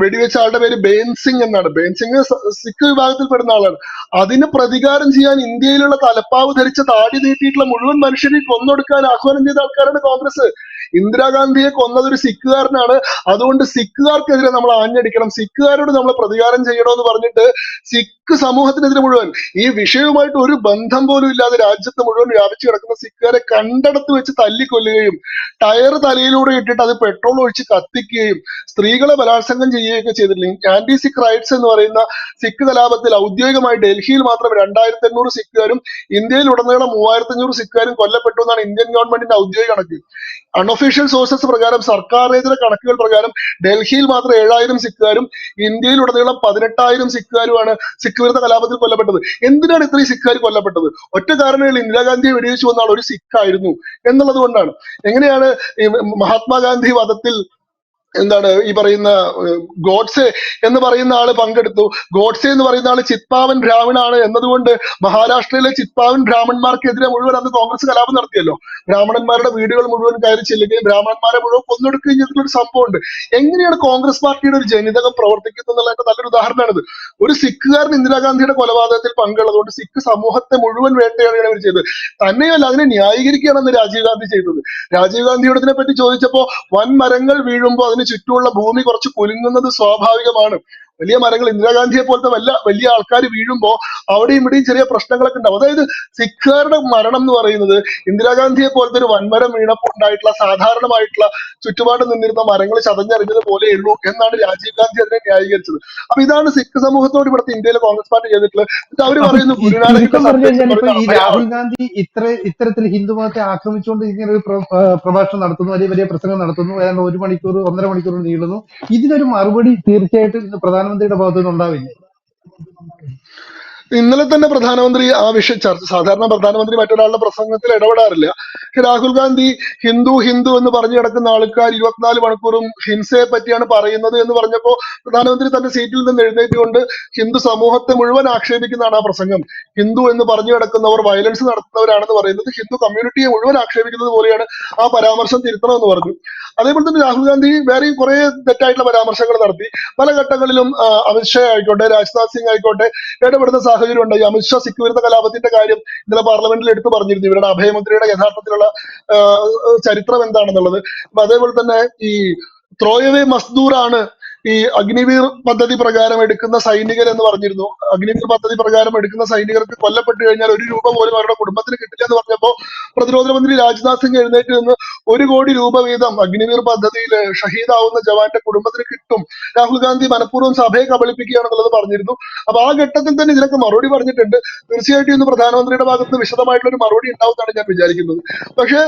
വെടിവെച്ച ആളുടെ പേര് ബേൻ സിംഗ് എന്നാണ്. ബേൻ സിംഗ് സിഖ് വിഭാഗത്തിൽ പെടുന്ന ആളാണ്. അതിന് പ്രതികാരം ചെയ്യാൻ ഇന്ത്യയിലുള്ള തലപ്പാവ് ധരിച്ച താടി നീട്ടിയിട്ടുള്ള മുഴുവൻ മനുഷ്യരെയും കൊന്നൊടുക്കാൻ ആഹ്വാനം ചെയ്ത ആൾക്കാരാണ് കോൺഗ്രസ്. ഇന്ദിരാഗാന്ധിയെ കൊന്നത് ഒരു സിഖുകാരനാണ്. അതുകൊണ്ട് സിഖുകാർക്കെതിരെ നമ്മൾ ആഞ്ഞടിക്കണം. സിഖുകാരോട് നമ്മൾ പ്രതികാരം ചെയ്യണമെന്ന് പറഞ്ഞിട്ട് സിഖ് സമൂഹത്തിനെതിരെ മുഴുവൻ ഈ വിഷയവുമായിട്ട് ഒരു ബന്ധം പോലും ഇല്ലാതെ രാജ്യത്ത് മുഴുവൻ വ്യാപിച്ചു കിടക്കുന്ന സിഖുകാരെ കണ്ടെടുത്ത് വെച്ച് തല്ലിക്കൊല്ലുകയും ടയർ തലയിലൂടെ ഇട്ടിട്ട് അത് പെട്രോൾ ഒഴിച്ച് കത്തിക്കുകയും സ്ത്രീകളെ ബലാത്സംഗം ചെയ്യുകയൊക്കെ ചെയ്തിട്ടില്ല ആന്റി സിഖ് റൈറ്റ്സ് എന്ന് പറയുന്ന സിഖ് കലാപത്തിൽ ഔദ്യോഗികമായി ഡൽഹിയിൽ മാത്രം രണ്ടായിരത്തി എണ്ണൂറ് സിഖുകാരും ഇന്ത്യയിൽ ഉടനീളം മൂവായിരത്തി അഞ്ഞൂറ് സിഖുകാരും കൊല്ലപ്പെട്ടു എന്നാണ് ഇന്ത്യൻ ഗവൺമെന്റിന്റെ ഔദ്യോഗിക കണക്ക്. അൺഒഫീഷ്യൽ സോഴ്സസ് പ്രകാരം സർക്കാരേതര കണക്കുകൾ പ്രകാരം ഡൽഹിയിൽ മാത്രം ഏഴായിരം സിഖുകാരും ഇന്ത്യയിൽ ഉടനീളം പതിനെട്ടായിരം സിഖുകാരുമാണ് സിഖ് വിരുദ്ധ കലാപത്തിൽ കൊല്ലപ്പെട്ടത്. എന്തിനാണ് ഇത്രയും സിഖുകാർ കൊല്ലപ്പെട്ടത്? ഒറ്റ കാരണങ്ങൾ ഇന്ദിരാഗാന്ധിയെ വെടിവെച്ചു വന്ന ആൾ ഒരു സിഖ് ആയിരുന്നു എന്നുള്ളത് കൊണ്ടാണ്. എങ്ങനെയാണ് മഹാത്മാഗാന്ധി വധത്തിൽ എന്താണ് ഈ പറയുന്ന ഗോഡ്സെ എന്ന് പറയുന്ന ആൾ പങ്കെടുത്തു. ഗോഡ്സെ എന്ന് പറയുന്ന ആൾ ചിത്പാവൻ ബ്രാഹ്മണാണ് എന്നതുകൊണ്ട് മഹാരാഷ്ട്രയിലെ ചിത്പാവൻ ബ്രാഹ്മണന്മാർക്കെതിരെ മുഴുവൻ അന്ന് കോൺഗ്രസ് കലാപം നടത്തിയല്ലോ. ബ്രാഹ്മണന്മാരുടെ വീടുകൾ മുഴുവൻ കയറി ചെല്ലുകയും ബ്രാഹ്മണന്മാരെ മുഴുവൻ കൊന്നെടുക്കുകയും ചെയ്തിട്ടുള്ള ഒരു സംഭവമുണ്ട്. എങ്ങനെയാണ് കോൺഗ്രസ് പാർട്ടിയുടെ ഒരു ജനിതകം പ്രവർത്തിക്കുന്നത് എന്നുള്ളതിന്റെ നല്ലൊരു ഉദാഹരണമാണിത്. ഒരു സിഖുകാരൻ ഇന്ദിരാഗാന്ധിയുടെ കൊലപാതകത്തിൽ പങ്കുള്ളതുകൊണ്ട് സിഖ് സമൂഹത്തെ മുഴുവൻ വേണ്ടയാണ് അവർ ചെയ്തത്. തന്നെയല്ല അതിനെ ന്യായീകരിക്കുകയാണെന്ന് രാജീവ് ഗാന്ധി ചെയ്തത്. രാജീവ് ഗാന്ധിയോടതിനെ പറ്റി ചോദിച്ചപ്പോ വൻ മരങ്ങൾ വീഴുമ്പോൾ അതിന് ചുറ്റുമുള്ള ഭൂമി കുറച്ച് കുലുങ്ങുന്നത് സ്വാഭാവികമാണ്. വലിയ മരങ്ങൾ ഇന്ദിരാഗാന്ധിയെ പോലത്തെ വല്ല വലിയ ആൾക്കാർ വീഴുമ്പോൾ അവിടെയും ഇവിടെയും ചെറിയ പ്രശ്നങ്ങളൊക്കെ ഉണ്ടാവും. അതായത് സിഖുകാരുടെ മരണം എന്ന് പറയുന്നത് ഇന്ദിരാഗാന്ധിയെ പോലത്തെ ഒരു വൻമരം വീണപ്പോൾ ഉണ്ടായിട്ടുള്ള സാധാരണമായിട്ടുള്ള ചുറ്റുപാട് നിന്നിരുന്ന മരങ്ങൾ ചതഞ്ഞറിഞ്ഞത് പോലെയുള്ളൂ എന്നാണ് രാജീവ് ഗാന്ധി അതിനെ ന്യായീകരിച്ചത്. അപ്പൊ ഇതാണ് സിഖ് സമൂഹത്തോട് ഇവിടുത്തെ ഇന്ത്യയിലെ കോൺഗ്രസ് പാർട്ടി ചെയ്തിട്ടുള്ളത്. എന്നിട്ട് അവർ പറയുന്നു. രാഹുൽ ഗാന്ധി ഇത്ര ഇത്തരത്തിൽ ഹിന്ദുമതത്തെ ആക്രമിച്ചുകൊണ്ട് ഇങ്ങനെ ഒരു പ്രഭാഷണം നടത്തുന്നു വലിയ വലിയ പ്രസംഗം നടത്തുന്നു ഏതാണ്ട് ഒരു മണിക്കൂർ ഒന്നര മണിക്കൂർ നീളുന്നു. ഇതിനൊരു മറുപടി തീർച്ചയായിട്ടും ഇന്ന് പ്രധാനമന്ത്രിയുടെ ഭാഗത്തു നിന്ന് ഉണ്ടാവില്ലേ ഇന്നലെ തന്നെ പ്രധാനമന്ത്രി ആ വിഷയം ചർച്ച സാധാരണ പ്രധാനമന്ത്രി മറ്റൊരാളുടെ പ്രസംഗത്തിൽ ഇടപെടാറില്ല. രാഹുൽ ഗാന്ധി ഹിന്ദു ഹിന്ദു എന്ന് പറഞ്ഞു കിടക്കുന്ന ആൾക്കാർ ഇരുപത്തിനാല് മണിക്കൂറും ഹിംസയെ പറ്റിയാണ് പറയുന്നത് എന്ന് പറഞ്ഞപ്പോൾ പ്രധാനമന്ത്രി തന്റെ സീറ്റിൽ നിന്ന് എഴുന്നേറ്റുകൊണ്ട് ഹിന്ദു സമൂഹത്തെ മുഴുവൻ ആക്ഷേപിക്കുന്നതാണ് ആ പ്രസംഗം. ഹിന്ദു എന്ന് പറഞ്ഞു കിടക്കുന്നവർ വയലൻസ് നടത്തുന്നവരാണെന്ന് പറയുന്നത് ഹിന്ദു കമ്മ്യൂണിറ്റിയെ മുഴുവൻ ആക്ഷേപിക്കുന്നത് പോലെയാണ് ആ പരാമർശം തിരുത്തണമെന്ന് പറഞ്ഞു. അതേപോലെ തന്നെ രാഹുൽ ഗാന്ധി വേറെയും കുറെ തെറ്റായിട്ടുള്ള പരാമർശങ്ങൾ നടത്തി. പല ഘട്ടങ്ങളിലും അമിത്ഷാ ആയിക്കോട്ടെ രാജ്നാഥ് സിംഗ് ആയിക്കോട്ടെ ഇടപെടുന്ന സാഹചര്യം ഉണ്ടായി അമിത്ഷാ വിരുദ്ധ കലാപത്തിന്റെ കാര്യം ഇന്നലെ പാർലമെന്റിൽ എടുത്തു പറഞ്ഞിരുന്നു. ഇവരുടെ അഭയമന്ത്രിയുടെ യഥാർത്ഥത്തിലുള്ള ചരിത്രം എന്താണെന്നുള്ളത്. അതേപോലെ തന്നെ ഈ ത്രോയവേ മസ്ദൂർ ആണ് ഈ അഗ്നിവീർ പദ്ധതി പ്രകാരം എടുക്കുന്ന സൈനികർ എന്ന് പറഞ്ഞിരുന്നു. അഗ്നിവീർ പദ്ധതി പ്രകാരം എടുക്കുന്ന സൈനികർക്ക് കൊല്ലപ്പെട്ടു കഴിഞ്ഞാൽ ഒരു രൂപ പോലും അവരുടെ കുടുംബത്തിന് കിട്ടില്ല എന്ന് പറഞ്ഞപ്പോ പ്രതിരോധ മന്ത്രി രാജ്നാഥ് സിംഗ് എഴുന്നേറ്റ് നിന്ന് ഒരു കോടി രൂപ വീതം അഗ്നിവീർ പദ്ധതിയിൽ ഷഹീദാവുന്ന ജവാന്റെ കുടുംബത്തിന് കിട്ടും. രാഹുൽ ഗാന്ധി മനഃപൂർവം സഭയെ കബളിപ്പിക്കുകയാണെന്നുള്ളത് പറഞ്ഞിരുന്നു. അപ്പൊ ആ ഘട്ടത്തിൽ തന്നെ ഇതിനൊക്കെ മറുപടി പറഞ്ഞിട്ടുണ്ട്. തീർച്ചയായിട്ടും ഇന്ന് പ്രധാനമന്ത്രിയുടെ ഭാഗത്ത് വിശദമായിട്ടുള്ള ഒരു മറുപടി ഉണ്ടാവുമെന്നാണ് ഞാൻ വിചാരിക്കുന്നത്. പക്ഷേ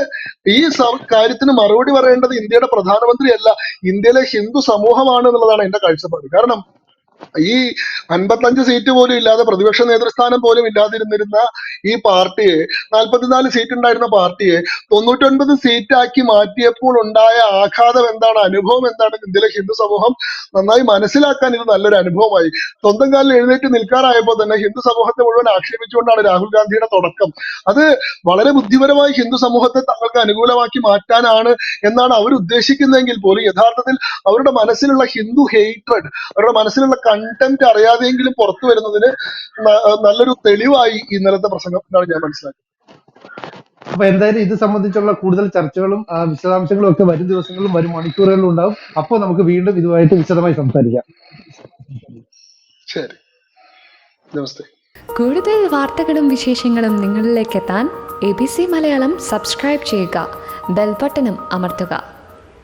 ഈ കാര്യത്തിന് മറുപടി പറയേണ്ടത് ഇന്ത്യയുടെ പ്രധാനമന്ത്രിയല്ല. ഇന്ത്യയിലെ ഹിന്ദു സമൂഹമാണ് എന്നുള്ളതാണ് എന്റെ കാഴ്ചപ്പാട്. കാരണം ഈ അൻപത്തഞ്ച് സീറ്റ് പോലും ഇല്ലാതെ പ്രതിപക്ഷ നേതൃസ്ഥാനം പോലും ഇല്ലാതിരുന്നിരുന്ന ഈ പാർട്ടിയെ നാൽപ്പത്തിനാല് സീറ്റ് ഉണ്ടായിരുന്ന പാർട്ടിയെ തൊണ്ണൂറ്റൊൻപത് സീറ്റാക്കി മാറ്റിയപ്പോൾ ഉണ്ടായ ആഘാതം എന്താണ് അനുഭവം എന്താണ് ഇന്ത്യയിലെ ഹിന്ദു സമൂഹം നന്നായി മനസ്സിലാക്കാൻ ഇത് നല്ലൊരു അനുഭവമായി. സ്വന്തം കാലിൽ എഴുന്നേറ്റ് നിൽക്കാറായപ്പോൾ തന്നെ ഹിന്ദു സമൂഹത്തെ മുഴുവൻ ആക്ഷേപിച്ചുകൊണ്ടാണ് രാഹുൽ ഗാന്ധിയുടെ തുടക്കം. അത് വളരെ ബുദ്ധിപരമായി ഹിന്ദു സമൂഹത്തെ തങ്ങൾക്ക് അനുകൂലമാക്കി മാറ്റാനാണ് എന്നാണ് അവർ ഉദ്ദേശിക്കുന്നതെങ്കിൽ പോലും യഥാർത്ഥത്തിൽ അവരുടെ മനസ്സിലുള്ള ഹിന്ദു ഹെയ്ട്രഡ് അവരുടെ മനസ്സിലുള്ള കണ്ടന്റ് അറിയാതെയെങ്കിലും പുറത്തു വരുന്നതിന് നല്ലൊരു തെളിവായി ഇന്നലത്തെ പ്രസംഗം എന്നാണ് ഞാൻ മനസ്സിലാക്കുന്നത്. അപ്പൊ എന്തായാലും ഇത് സംബന്ധിച്ചുള്ള കൂടുതൽ ചർച്ചകളും വിശദാംശങ്ങളും ഒക്കെ വരും ദിവസങ്ങളിലും വരും മണിക്കൂറുകളിലും ഉണ്ടാവും. അപ്പോൾ നമുക്ക് വീണ്ടും ഇതുമായിട്ട് വിശദമായി സംസാരിക്കാം. ശരി. നമസ്തേ. കൂടുതൽ വാർത്തകളും വിശേഷങ്ങളും നിങ്ങളിലേക്ക് എത്താൻ A B C Malayalam subscribe ചെയ്യുക ബെൽബട്ടനും അമർത്തുക.